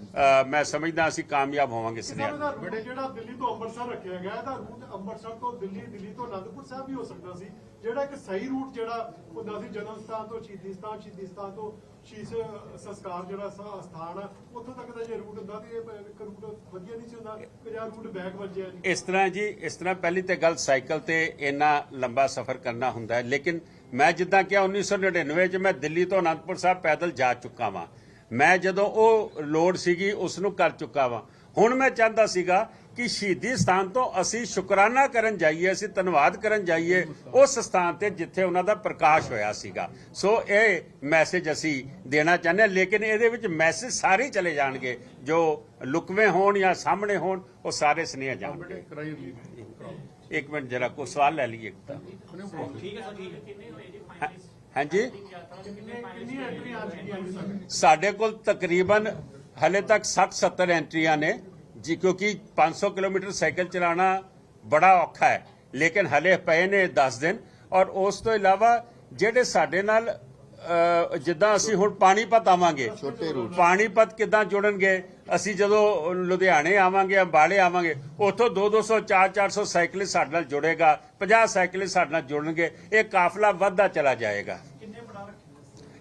ਮੈਂ ਸਮਝਦਾ ਅਸੀਂ ਕਾਮਯਾਬ ਹੋਵਾਂਗੇ ਰੂਟ ਜਿਹੜਾ ਦਿੱਲੀ ਤੋਂ ਅੰਮ੍ਰਿਤਸਰ ਰੱਖਿਆ ਗਿਆ ਇਹਦਾ ਰੂਟ ਅੰਮ੍ਰਿਤਸਰ ਤੋਂ ਦਿੱਲੀ ਦਿੱਲੀ ਤੋਂ ਅਨੰਦਪੁਰ ਸਾਹਿਬ ਵੀ ਹੋ ਸਕਦਾ ਸੀ। ਜਿਹੜਾ ਇੱਕ ਸਹੀ ਰੂਟ ਜਿਹੜਾ ਹੁੰਦਾ ਸੀ ਜਨਮ ਸਥਾਨ ਤੋਂ ਸ਼ਹੀਦੀ ਸਥਾਨ ਸ਼ਹੀਦੀ ਸਥਾਨ ਤੋਂ ਸ਼ੀਸ਼ ਸੰਸਕਾਰ ਜਿਹੜਾ ਸਥਾਨ ਆ ਉੱਥੋਂ ਤੱਕ ਦਾ ਜੇ ਰੂਟ ਹੁੰਦਾ ਤੇ ਇਹ ਇੱਕ ਰੂਟ ਵਧੀਆ ਨਹੀਂ ਸੀ ਹੁੰਦਾ ਕਿ ਜਾਂ ਰੂਟ ਬੈਕ ਵੱਜਿਆ ਜੀ ਇਸ ਤਰ੍ਹਾਂ ਜੀ ਇਸ ਤਰ੍ਹਾਂ ਪਹਿਲੀ ਤੇ ਗੱਲ ਸਾਈਕਲ ਤੇ ਇੰਨਾ ਲੰਬਾ ਸਫ਼ਰ ਕਰਨਾ ਹੁੰਦਾ ਹੈ ਲੇਕਿਨ ਮੈਂ ਜਿੱਦਾਂ ਕਿਹਾ 1999 ਚ ਮੈਂ ਦਿੱਲੀ ਤੋਂ ਅਨੰਦਪੁਰ ਸਾਹਿਬ ਪੈਦਲ ਜਾ ਚੁੱਕਾ ਵਾਂ। ਮੈਂ ਜਦੋਂ ਉਹ ਲੋੜ ਸੀਗੀ ਉਸ ਨੂੰ ਕਰ ਚੁੱਕਾ ਵਾਂ। ਹੁਣ ਮੈਂ ਚਾਹੁੰਦਾ ਸੀਗਾ ਕਿ ਸ਼ਹੀਦੀ ਸਥਾਨ ਤੋਂ ਅਸੀਂ ਸ਼ੁਕਰਾਨਾ ਕਰਨ ਜਾਈਏ, ਅਸੀਂ ਧੰਨਵਾਦ ਕਰਨ ਜਾਈਏ, ਉਸ ਸਥਾਨ ਤੇ ਜਿੱਥੇ ਉਹਨਾਂ ਦਾ ਪ੍ਰਕਾਸ਼ ਹੋਇਆ ਸੀਗਾ। ਸੋ ਇਹ ਮੈਸੇਜ ਅਸੀਂ ਦੇਣਾ ਚਾਹੁੰਦੇ ਹਾਂ, ਲੇਕਿਨ ਇਹਦੇ ਵਿੱਚ ਮੈਸੇਜ ਸਾਰੇ ਚਲੇ ਜਾਣਗੇ। ਜੋ ਲੁਕਵੇਂ ਹੋਣ ਜਾਂ ਸਾਹਮਣੇ ਹੋਣ, ਉਹ ਸਾਰੇ ਸੁਨੇਹੇ ਜਾਣਗੇ। ਇੱਕ ਮਿੰਟ ਜਰਾ ਕੋ ਸਵਾਲ ਲੈ ਲਈਏ ਇੱਕ ਤਾਂ। ਹਾਂ- ਹਾਂਜੀ? ਕਿੰਨੀ ਐਂਟਰੀ ਹੈ ਜੀ ਸਾਡੇ ਕੋਲ ਤਕਰੀਬਨ ਹਲੇ ਤੱਕ 60 70 ਐਂਟਰੀਆਂ ਨੇ, ਜੀ ਕਿਉਂਕਿ 500 ਕਿਲੋਮੀਟਰ ਸਾਈਕਲ ਚਲਾਉਣਾ ਬੜਾ ਔਖਾ ਹੈ, ਲੇਕਿਨ ਹਲੇ ਪਏ ਨੇ 10 ਦਿਨ। ਔਰ ਉਸ ਤੋਂ ਇਲਾਵਾ ਜਿਹੜੇ ਸਾਡੇ ਨਾਲ ਜਿੱਦਾਂ ਅਸੀਂ ਹੁਣ ਪਾਣੀਪਤ ਆਵਾਂਗੇ। ਪਾਣੀਪਤ ਕਿੱਦਾਂ ਜੁੜਨਗੇ? ਅਸੀਂ ਜਦੋਂ ਲੁਧਿਆਣੇ ਆਵਾਂਗੇ ਅੰਬਾਲੇ ਆਵਾਂਗੇ ਉੱਥੋਂ 2-200 4-400 ਸਾਈਕਲਿਸਟ ਸਾਡੇ ਨਾਲ ਜੁੜੇਗਾ 50 ਸਾਈਕਲਿਸਟ ਸਾਡੇ ਨਾਲ ਜੁੜਨਗੇ ਇਹ ਕਾਫਲਾ ਵੱਧਦਾ ਚਲਾ ਜਾਏਗਾ।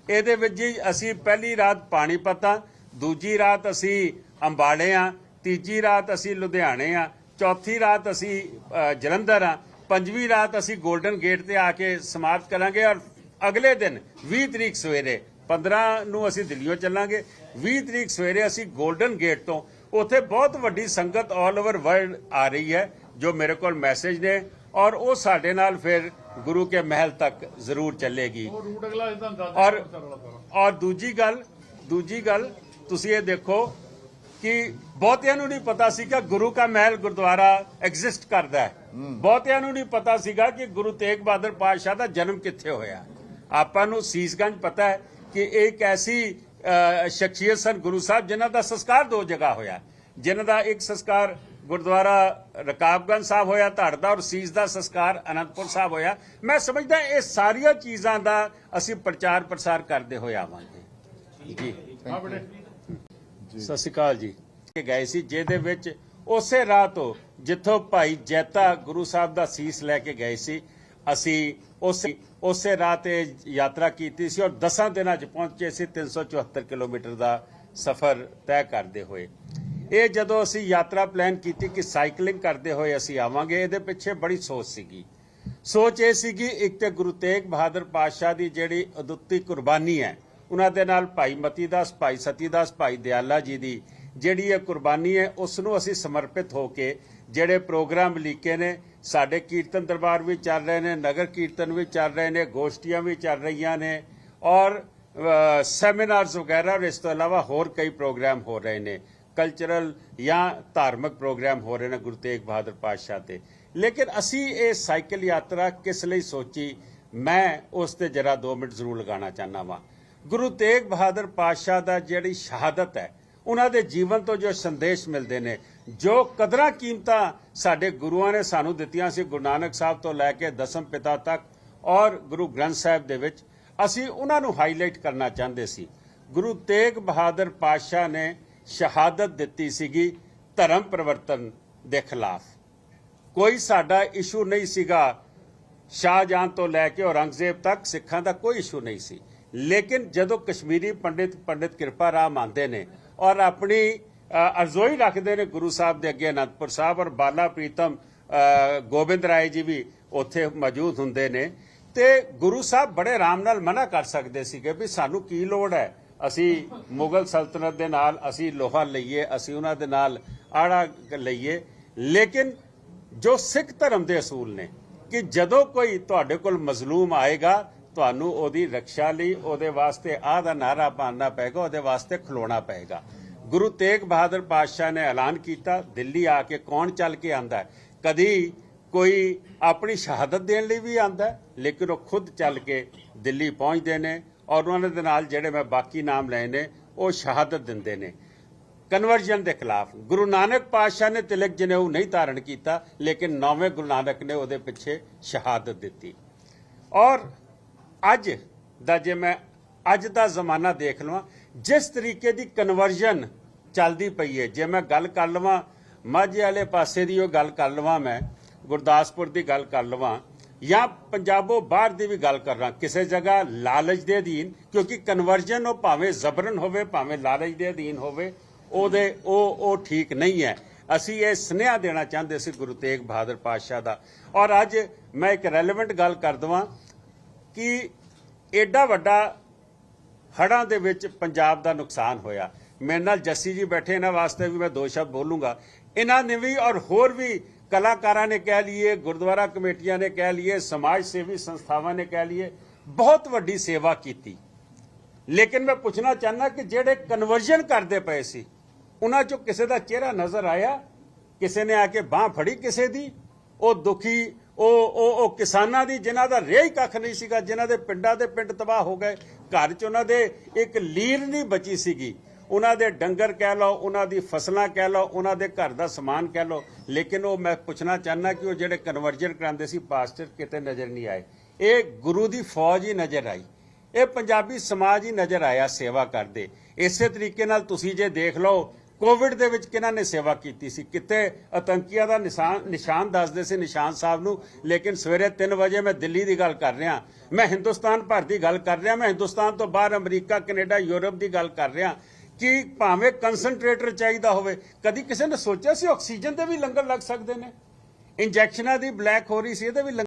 ਇਹਦੇ ਵਿੱਚ ਜੀ ਅਸੀਂ ਪਹਿਲੀ ਰਾਤ ਪਾਣੀਪਤ ਆ ਦੂਜੀ ਰਾਤ ਅਸੀਂ ਅੰਬਾਲੇ ਆ ਤੀਜੀ ਰਾਤ ਅਸੀਂ ਲੁਧਿਆਣੇ ਆ ਚੌਥੀ ਰਾਤ ਅਸੀਂ ਜਲੰਧਰ ਆ ਪੰਜਵੀਂ ਰਾਤ ਅਸੀਂ 골ਡਨ ਗੇਟ ਤੇ ਆ ਕੇ ਸਮਾਪਤ ਕਰਾਂਗੇ ਔਰ ਅਗਲੇ ਦਿਨ 20 ਤਰੀਕ ਸਵੇਰੇ 15 ਨੂੰ ਅਸੀਂ ਦਿੱਲੀੋਂ ਚੱਲਾਂਗੇ। 20 ਤਰੀਕ ਸਵੇਰੇ ਅਸੀਂ 골ਡਨ ਗੇਟ ਤੋਂ ਉੱਥੇ ਬਹੁਤ ਵੱਡੀ ਸੰਗਤ 올 ਓਵਰ ਵਰਲਡ ਆ ਰਹੀ ਹੈ ਜੋ ਮੇਰੇ ਕੋਲ ਮੈਸੇਜ ਨੇ ਔਰ ਉਹ ਸਾਡੇ ਨਾਲ ਫਿਰ ਗੁਰੂ ਕੇ ਮਹਿਲ ਤੱਕ ਜ਼ਰੂਰ ਚੱਲੇਗੀ। ਔਰ। ਔਰ ਦੂਜੀ ਗੱਲ ਦੂਜੀ ਗੱਲ ਤੁਸੀਂ ਇਹ ਦੇਖੋ ਕਿ ਬਹੁਤਿਆਂ ਨੂੰ ਨਹੀਂ ਪਤਾ ਸੀਗਾ ਗੁਰੂ ਕਾ ਮਹਿਲ ਗੁਰਦੁਆਰਾ ਐਗਜ਼ਿਸਟ ਕਰਦਾ ਹੈ। ਬਹੁਤਿਆਂ ਨੂੰ ਨਹੀਂ ਪਤਾ ਸੀਗਾ ਕਿ ਗੁਰੂ ਤੇਗ ਬਹਾਦਰ ਪਾਤਸ਼ਾਹ ਦਾ ਜਨਮ ਕਿੱਥੇ ਹੋਇਆ। ਆਪਾਂ ਨੂੰ ਸੀਸਗੰਜ ਪਤਾ ਹੈ ਕਿ ਇਹ ਇੱਕ ਐਸੀ ਸ਼ਖਸੀਅਤ ਸਨ ਗੁਰੂ ਸਾਹਿਬ ਜਿਨ੍ਹਾਂ ਦਾ ਸੰਸਕਾਰ ਦੋ ਜਗ੍ਹਾ ਹੋਇਆ। ਜਿਨ੍ਹਾਂ ਦਾ ਇੱਕ ਸੰਸਕਾਰ ਗੁਰਦੁਆਰਾ ਰਕਾਬਗੰਜ ਸਾਹਿਬ ਹੋਇਆ, ਧੜ ਦਾ ਔਰ ਸੀਸ ਦਾ ਸੰਸਕਾਰ ਅਨੰਦਪੁਰ ਸਾਹਿਬ ਹੋਇਆ। ਮੈਂ ਸਮਝਦਾ ਇਹ ਸਾਰੀਆਂ ਚੀਜ਼ਾਂ ਦਾ ਅਸੀਂ ਪ੍ਰਚਾਰ ਪ੍ਰਸਾਰ ਕਰਦੇ ਹੋਏ ਆਵਾਂਗੇ। ਜੀ। ਸਤਿ ਸ਼੍ਰੀ ਅਕਾਲ ਜੀ। ਗਏ ਸੀ ਜਿਹਦੇ ਵਿੱਚ ਉਸੇ ਰਾਹ ਤੋਂ ਜਿੱਥੋਂ ਭਾਈ ਜੈਤਾ ਗੁਰੂ ਸਾਹਿਬ ਦਾ ਸੀਸ ਲੈ ਕੇ ਗਏ ਸੀ। ਅਸੀਂ ਉਸ ਉਸੇ ਰਾਹ ਤੇ ਯਾਤਰਾ ਕੀਤੀ ਸੀ ਔਰ 10 ਦਿਨਾਂ 'ਚ ਪਹੁੰਚੇ ਸੀ 374 ਕਿਲੋਮੀਟਰ ਦਾ ਸਫ਼ਰ ਤੈਅ ਕਰਦੇ ਹੋਏ। ਇਹ ਜਦੋਂ ਅਸੀਂ ਯਾਤਰਾ ਪਲਾਨ ਕੀਤੀ ਕਿ ਸਾਈਕਲਿੰਗ ਕਰਦੇ ਹੋਏ ਅਸੀਂ ਆਵਾਂਗੇ, ਇਹਦੇ ਪਿੱਛੇ ਬੜੀ ਸੋਚ ਸੀਗੀ। ਸੋਚ ਇਹ ਸੀਗੀ, ਇੱਕ ਤੇ ਗੁਰੂ ਤੇਗ ਬਹਾਦਰ ਪਾਤਸ਼ਾਹ ਦੀ ਜਿਹੜੀ ਅਦੁੱਤੀ ਕੁਰਬਾਨੀ ਹੈ, ਉਹਨਾਂ ਦੇ ਨਾਲ ਭਾਈ ਮਤੀ ਦਾਸ ਭਾਈ ਸਤੀ ਦਾਸ ਭਾਈ ਦਿਆਲਾ ਜੀ ਦੀ ਜਿਹੜੀ ਇਹ ਕੁਰਬਾਨੀ ਹੈ ਉਸ ਨੂੰ ਅਸੀਂ ਸਮਰਪਿਤ ਹੋ ਕੇ ਜਿਹੜੇ ਪ੍ਰੋਗਰਾਮ ਲਿਖੇ ਨੇ ਸਾਡੇ ਕੀਰਤਨ ਦਰਬਾਰ ਵੀ ਚੱਲ ਰਹੇ ਨੇ, ਨਗਰ ਕੀਰਤਨ ਵੀ ਚੱਲ ਰਹੇ ਨੇ, ਗੋਸ਼ਟੀਆਂ ਵੀ ਚੱਲ ਰਹੀਆਂ ਨੇ ਔਰ ਸੈਮੀਨਾਰਸ ਵਗੈਰਾ ਔਰ ਇਸ ਤੋਂ ਇਲਾਵਾ ਹੋਰ ਕਈ ਪ੍ਰੋਗਰਾਮ ਹੋ ਰਹੇ ਨੇ ਕਲਚਰਲ ਜਾਂ ਧਾਰਮਿਕ ਪ੍ਰੋਗਰਾਮ ਹੋ ਰਹੇ ਨੇ ਗੁਰੂ ਤੇਗ ਬਹਾਦਰ ਪਾਤਸ਼ਾਹ ਤੇ ਲੇਕਿਨ ਅਸੀਂ ਇਹ ਸਾਈਕਲ ਯਾਤਰਾ ਕਿਸ ਲਈ ਸੋਚੀ? ਮੈਂ ਉਸ ਤੇ ਜਰਾ 2 ਮਿੰਟ ਜ਼ਰੂਰ ਲਗਾਉਣਾ ਚਾਹਨਾ ਵਾਂ। ਗੁਰੂ ਤੇਗ ਬਹਾਦਰ ਪਾਤਸ਼ਾਹ ਦਾ ਜਿਹੜੀ ਸ਼ਹਾਦਤ ਹੈ, ਉਹਨਾਂ ਦੇ ਜੀਵਨ ਤੋਂ ਜੋ ਸੰਦੇਸ਼ ਮਿਲਦੇ ਨੇ ਜੋ ਕਦਰਾਂ ਕੀਮਤਾਂ ਸਾਡੇ ਗੁਰੂਆਂ ਨੇ ਸਾਨੂੰ ਦਿੱਤੀਆਂ ਸੀ, ਗੁਰੂ ਨਾਨਕ ਸਾਹਿਬ ਤੋਂ ਲੈ ਕੇ ਦਸਮ ਪਿਤਾ ਤੱਕ ਔਰ ਗੁਰੂ ਗ੍ਰੰਥ ਸਾਹਿਬ ਦੇ ਵਿੱਚ, ਅਸੀਂ ਉਹਨਾਂ ਨੂੰ ਹਾਈਲਾਈਟ ਕਰਨਾ ਚਾਹੁੰਦੇ ਸੀ। ਗੁਰੂ ਤੇਗ ਬਹਾਦਰ ਪਾਤਸ਼ਾਹ ਨੇ ਸ਼ਹਾਦਤ ਦਿੱਤੀ ਸੀਗੀ ਧਰਮ ਪਰਿਵਰਤਨ ਦੇ ਖਿਲਾਫ। ਕੋਈ ਸਾਡਾ ਇਸ਼ੂ ਨਹੀਂ ਸੀਗਾ ਸ਼ਾਹਜਹਾਨ ਤੋਂ ਲੈ ਕੇ ਔਰੰਗਜ਼ੇਬ ਤੱਕ, ਸਿੱਖਾਂ ਦਾ ਕੋਈ ਇਸ਼ੂ ਨਹੀਂ ਸੀ। ਲੇਕਿਨ ਜਦੋਂ ਕਸ਼ਮੀਰੀ ਪੰਡਿਤ ਪੰਡਿਤ ਕਿਰਪਾ ਰਾਮ ਆਉਂਦੇ ਨੇ ਔਰ ਆਪਣੀ ਅਰਜ਼ੋਈ ਰੱਖਦੇ ਨੇ ਗੁਰੂ ਸਾਹਿਬ ਦੇ ਅੱਗੇ ਅਨੰਦਪੁਰ ਸਾਹਿਬ ਔਰ ਬਾਲਾ ਪ੍ਰੀਤਮ ਗੋਬਿੰਦ ਰਾਏ ਜੀ ਵੀ ਉੱਥੇ ਮੌਜੂਦ ਹੁੰਦੇ ਨੇ। ਤੇ ਗੁਰੂ ਸਾਹਿਬ ਬੜੇ ਆਰਾਮ ਨਾਲ ਮਨਾ ਕਰ ਸਕਦੇ ਸੀਗੇ ਵੀ ਸਾਨੂੰ ਕੀ ਲੋੜ ਹੈ? ਅਸੀਂ ਮੁਗਲ ਸਲਤਨਤ ਦੇ ਨਾਲ ਅਸੀਂ ਲੋਹਾ ਲਈਏ, ਅਸੀਂ ਉਹਨਾਂ ਦੇ ਨਾਲ ਆੜਾ ਲਈਏ। ਲੇਕਿਨ ਜੋ ਸਿੱਖ ਧਰਮ ਦੇ ਅਸੂਲ ਨੇ ਕਿ ਜਦੋਂ ਕੋਈ ਤੁਹਾਡੇ ਕੋਲ ਮਜ਼ਲੂਮ ਆਏਗਾ, ਤੁਹਾਨੂੰ ਉਹਦੀ ਰੱਖਿਆ ਲਈ, ਉਹਦੇ ਵਾਸਤੇ ਆਹ ਦਾ ਨਾਰਾ ਪਾਉਣਾ ਪਏਗਾ, ਉਹਦੇ ਵਾਸਤੇ ਖਲੋਣਾ ਪਏਗਾ। ਗੁਰੂ ਤੇਗ ਬਹਾਦਰ ਪਾਤਸ਼ਾਹ ਨੇ ਐਲਾਨ ਕੀਤਾ, ਦਿੱਲੀ ਆ ਕੇ ਕੌਣ ਚੱਲ ਕੇ ਆਂਦਾ ਕਦੀ ਕੋਈ ਆਪਣੀ ਸ਼ਹਾਦਤ ਦੇਣ ਲਈ ਵੀ ਆਂਦਾ ਲੇਕਿਨ ਉਹ ਖੁਦ ਚੱਲ ਕੇ ਦਿੱਲੀ ਪਹੁੰਚਦੇ ਨੇ ਔਰ ਉਹਨਾਂ ਦੇ ਨਾਲ ਜਿਹੜੇ ਮੈਂ ਬਾਕੀ ਨਾਮ ਲਏ ਨੇ, ਉਹ ਸ਼ਹਾਦਤ ਦਿੰਦੇ ਨੇ। ਕਨਵਰਜਨ ਦੇ ਖਿਲਾਫ, ਗੁਰੂ ਨਾਨਕ ਪਾਤਸ਼ਾਹ ਨੇ ਤਿਲਕ ਜਨੇਊ ਨਹੀਂ ਧਾਰਨ ਕੀਤਾ, ਲੇਕਿਨ ਨੌਵੇਂ ਗੁਰੂ ਨਾਨਕ ਨੇ ਉਹਦੇ ਪਿੱਛੇ ਸ਼ਹਾਦਤ ਦਿੱਤੀ। ਔਰ ਅੱਜ ਦਾ ਜੇ ਮੈਂ, ਅੱਜ ਦਾ ਜ਼ਮਾਨਾ ਦੇਖ ਲਵਾਂ, ਜਿਸ ਤਰੀਕੇ ਦੀ ਕਨਵਰਜਨ ਚੱਲਦੀ ਪਈ ਹੈ। ਜੇ ਮੈਂ ਗੱਲ ਕਰ ਲਵਾਂ, ਮਾਝੇ ਵਾਲੇ ਪਾਸੇ ਦੀ ਉਹ ਗੱਲ ਕਰ ਲਵਾਂ ਮੈਂ, ਗੁਰਦਾਸਪੁਰ ਦੀ ਗੱਲ ਕਰ ਲਵਾਂ, ਜਾਂ ਪੰਜਾਬੋਂ ਬਾਹਰ ਦੀ ਵੀ ਗੱਲ ਕਰ ਰਹਾ ਕਿਸੇ ਜਗ੍ਹਾ ਲਾਲਚ ਦੇ ਅਧੀਨ, ਕਿਉਂਕਿ ਕਨਵਰਜਨ ਉਹ ਭਾਵੇਂ ਜ਼ਬਰਨ ਹੋਵੇ, ਭਾਵੇਂ ਲਾਲਚ ਦੇ ਅਧੀਨ ਹੋਵੇ, ਉਹਦੇ ਉਹ ਉਹ ਠੀਕ ਨਹੀਂ ਹੈ। ਅਸੀਂ ਇਹ ਸੁਨੇਹਾ ਦੇਣਾ ਚਾਹੁੰਦੇ ਸੀ ਗੁਰੂ ਤੇਗ ਬਹਾਦਰ ਪਾਤਸ਼ਾਹ ਦਾ। ਔਰ ਅੱਜ ਮੈਂ ਇੱਕ ਰੈਲੇਵੈਂਟ ਗੱਲ ਕਰ ਦਵਾਂ ਕਿ ਐਡਾ ਵੱਡਾ ਹੜ੍ਹਾਂ ਦੇ ਵਿੱਚ ਪੰਜਾਬ ਦਾ ਨੁਕਸਾਨ ਹੋਇਆ। ਮੇਰੇ ਨਾਲ ਜੱਸੀ ਜੀ ਬੈਠੇ, ਇਹਨਾਂ ਵਾਸਤੇ ਵੀ ਮੈਂ ਦੋ ਸ਼ਬਦ ਬੋਲੂੰਗਾ। ਇਹਨਾਂ ਨੇ ਵੀ ਔਰ ਹੋਰ ਵੀ ਕਲਾਕਾਰਾਂ ਨੇ ਕਹਿ ਲਈਏ, ਗੁਰਦੁਆਰਾ ਕਮੇਟੀਆਂ ਨੇ ਕਹਿ ਲਈਏ, ਸਮਾਜ ਸੇਵੀ ਸੰਸਥਾਵਾਂ ਨੇ ਕਹਿ ਲਈਏ, ਬਹੁਤ ਵੱਡੀ ਸੇਵਾ ਕੀਤੀ। ਲੇਕਿਨ ਮੈਂ ਪੁੱਛਣਾ ਚਾਹੁੰਦਾ ਕਿ ਜਿਹੜੇ ਕਨਵਰਜਨ ਕਰਦੇ ਪਏ ਸੀ, ਉਹਨਾਂ ਚੋਂ ਕਿਸੇ ਦਾ ਚਿਹਰਾ ਨਜ਼ਰ ਆਇਆ? ਕਿਸੇ ਨੇ ਆ ਕੇ ਬਾਹ ਫੜੀ ਕਿਸੇ ਦੀ? ਉਹ ਦੁਖੀ, ਉਹ ਉਹ ਉਹ ਕਿਸਾਨਾਂ ਦੀ, ਜਿਨ੍ਹਾਂ ਦਾ ਰੇਹ ਕੱਖ ਨਹੀਂ ਸੀਗਾ, ਜਿਨ੍ਹਾਂ ਦੇ ਪਿੰਡਾਂ ਦੇ ਪਿੰਡ ਤਬਾਹ ਹੋ ਗਏ, ਘਰ 'ਚ ਉਹਨਾਂ ਦੇ ਇੱਕ ਲੀਰ ਨਹੀਂ ਬਚੀ ਸੀਗੀ। ਉਹਨਾਂ ਦੇ ਡੰਗਰ ਕਹਿ ਲਓ, ਉਹਨਾਂ ਦੀ ਫਸਲਾਂ ਕਹਿ ਲਓ, ਉਹਨਾਂ ਦੇ ਘਰ ਦਾ ਸਮਾਨ ਕਹਿ ਲਓ। ਲੇਕਿਨ ਉਹ ਮੈਂ ਪੁੱਛਣਾ ਚਾਹੁੰਦਾ ਕਿ ਉਹ ਜਿਹੜੇ ਕਨਵਰਜਨ ਕਰਾਉਂਦੇ ਸੀ ਪਾਸਟਰ ਕਿਤੇ ਨਜ਼ਰ ਨਹੀਂ ਆਏ। ਇਹ ਗੁਰੂ ਦੀ ਫੌਜ ਹੀ ਨਜ਼ਰ ਆਈ। ਇਹ ਪੰਜਾਬੀ ਸਮਾਜ ਹੀ ਨਜ਼ਰ ਆਇਆ ਸੇਵਾ ਕਰਦੇ। ਇਸੇ ਤਰੀਕੇ ਨਾਲ ਤੁਸੀਂ ਜੇ ਦੇਖ ਲਓ ਕੋਵਿਡ ਦੇ ਵਿੱਚ ਕਿਹਨਾਂ ਨੇ ਸੇਵਾ ਕੀਤੀ ਸੀ? ਕਿਤੇ ਆਤੰਕੀਆਂ ਦਾ ਨਿਸ਼ਾਨ ਨਿਸ਼ਾਨ ਦੱਸਦੇ ਸੀ ਨਿਸ਼ਾਨ ਸਾਹਿਬ ਨੂੰ, ਲੇਕਿਨ ਸਵੇਰੇ 3 ਵਜੇ ਮੈਂ ਦਿੱਲੀ ਦੀ ਗੱਲ ਕਰ ਰਿਹਾ। ਮੈਂ ਹਿੰਦੁਸਤਾਨ ਭਰ ਦੀ ਗੱਲ ਕਰ ਰਿਹਾ। ਮੈਂ ਹਿੰਦੁਸਤਾਨ ਤੋਂ ਬਾਹਰ ਅਮਰੀਕਾ, ਕੈਨੇਡਾ, ਯੂਰਪ ਦੀ ਗੱਲ ਕਰ ਰਿਹਾ। ਕਿ ਭਾਵੇਂ ਕਨਸੈਂਟਰੇਟਰ ਚਾਹੀਦਾ ਹੋਵੇ, ਕਦੀ ਕਿਸੇ ਨੇ ਸੋਚਿਆ ਸੀ ਆਕਸੀਜਨ ਦੇ ਵੀ ਲੰਗਰ ਲੱਗ ਸਕਦੇ ਨੇ? ਇੰਜੈਕਸ਼ਨਾਂ ਦੀ ਬਲੈਕ ਹੋ ਰਹੀ ਸੀ, ਇਹਦੇ ਵੀ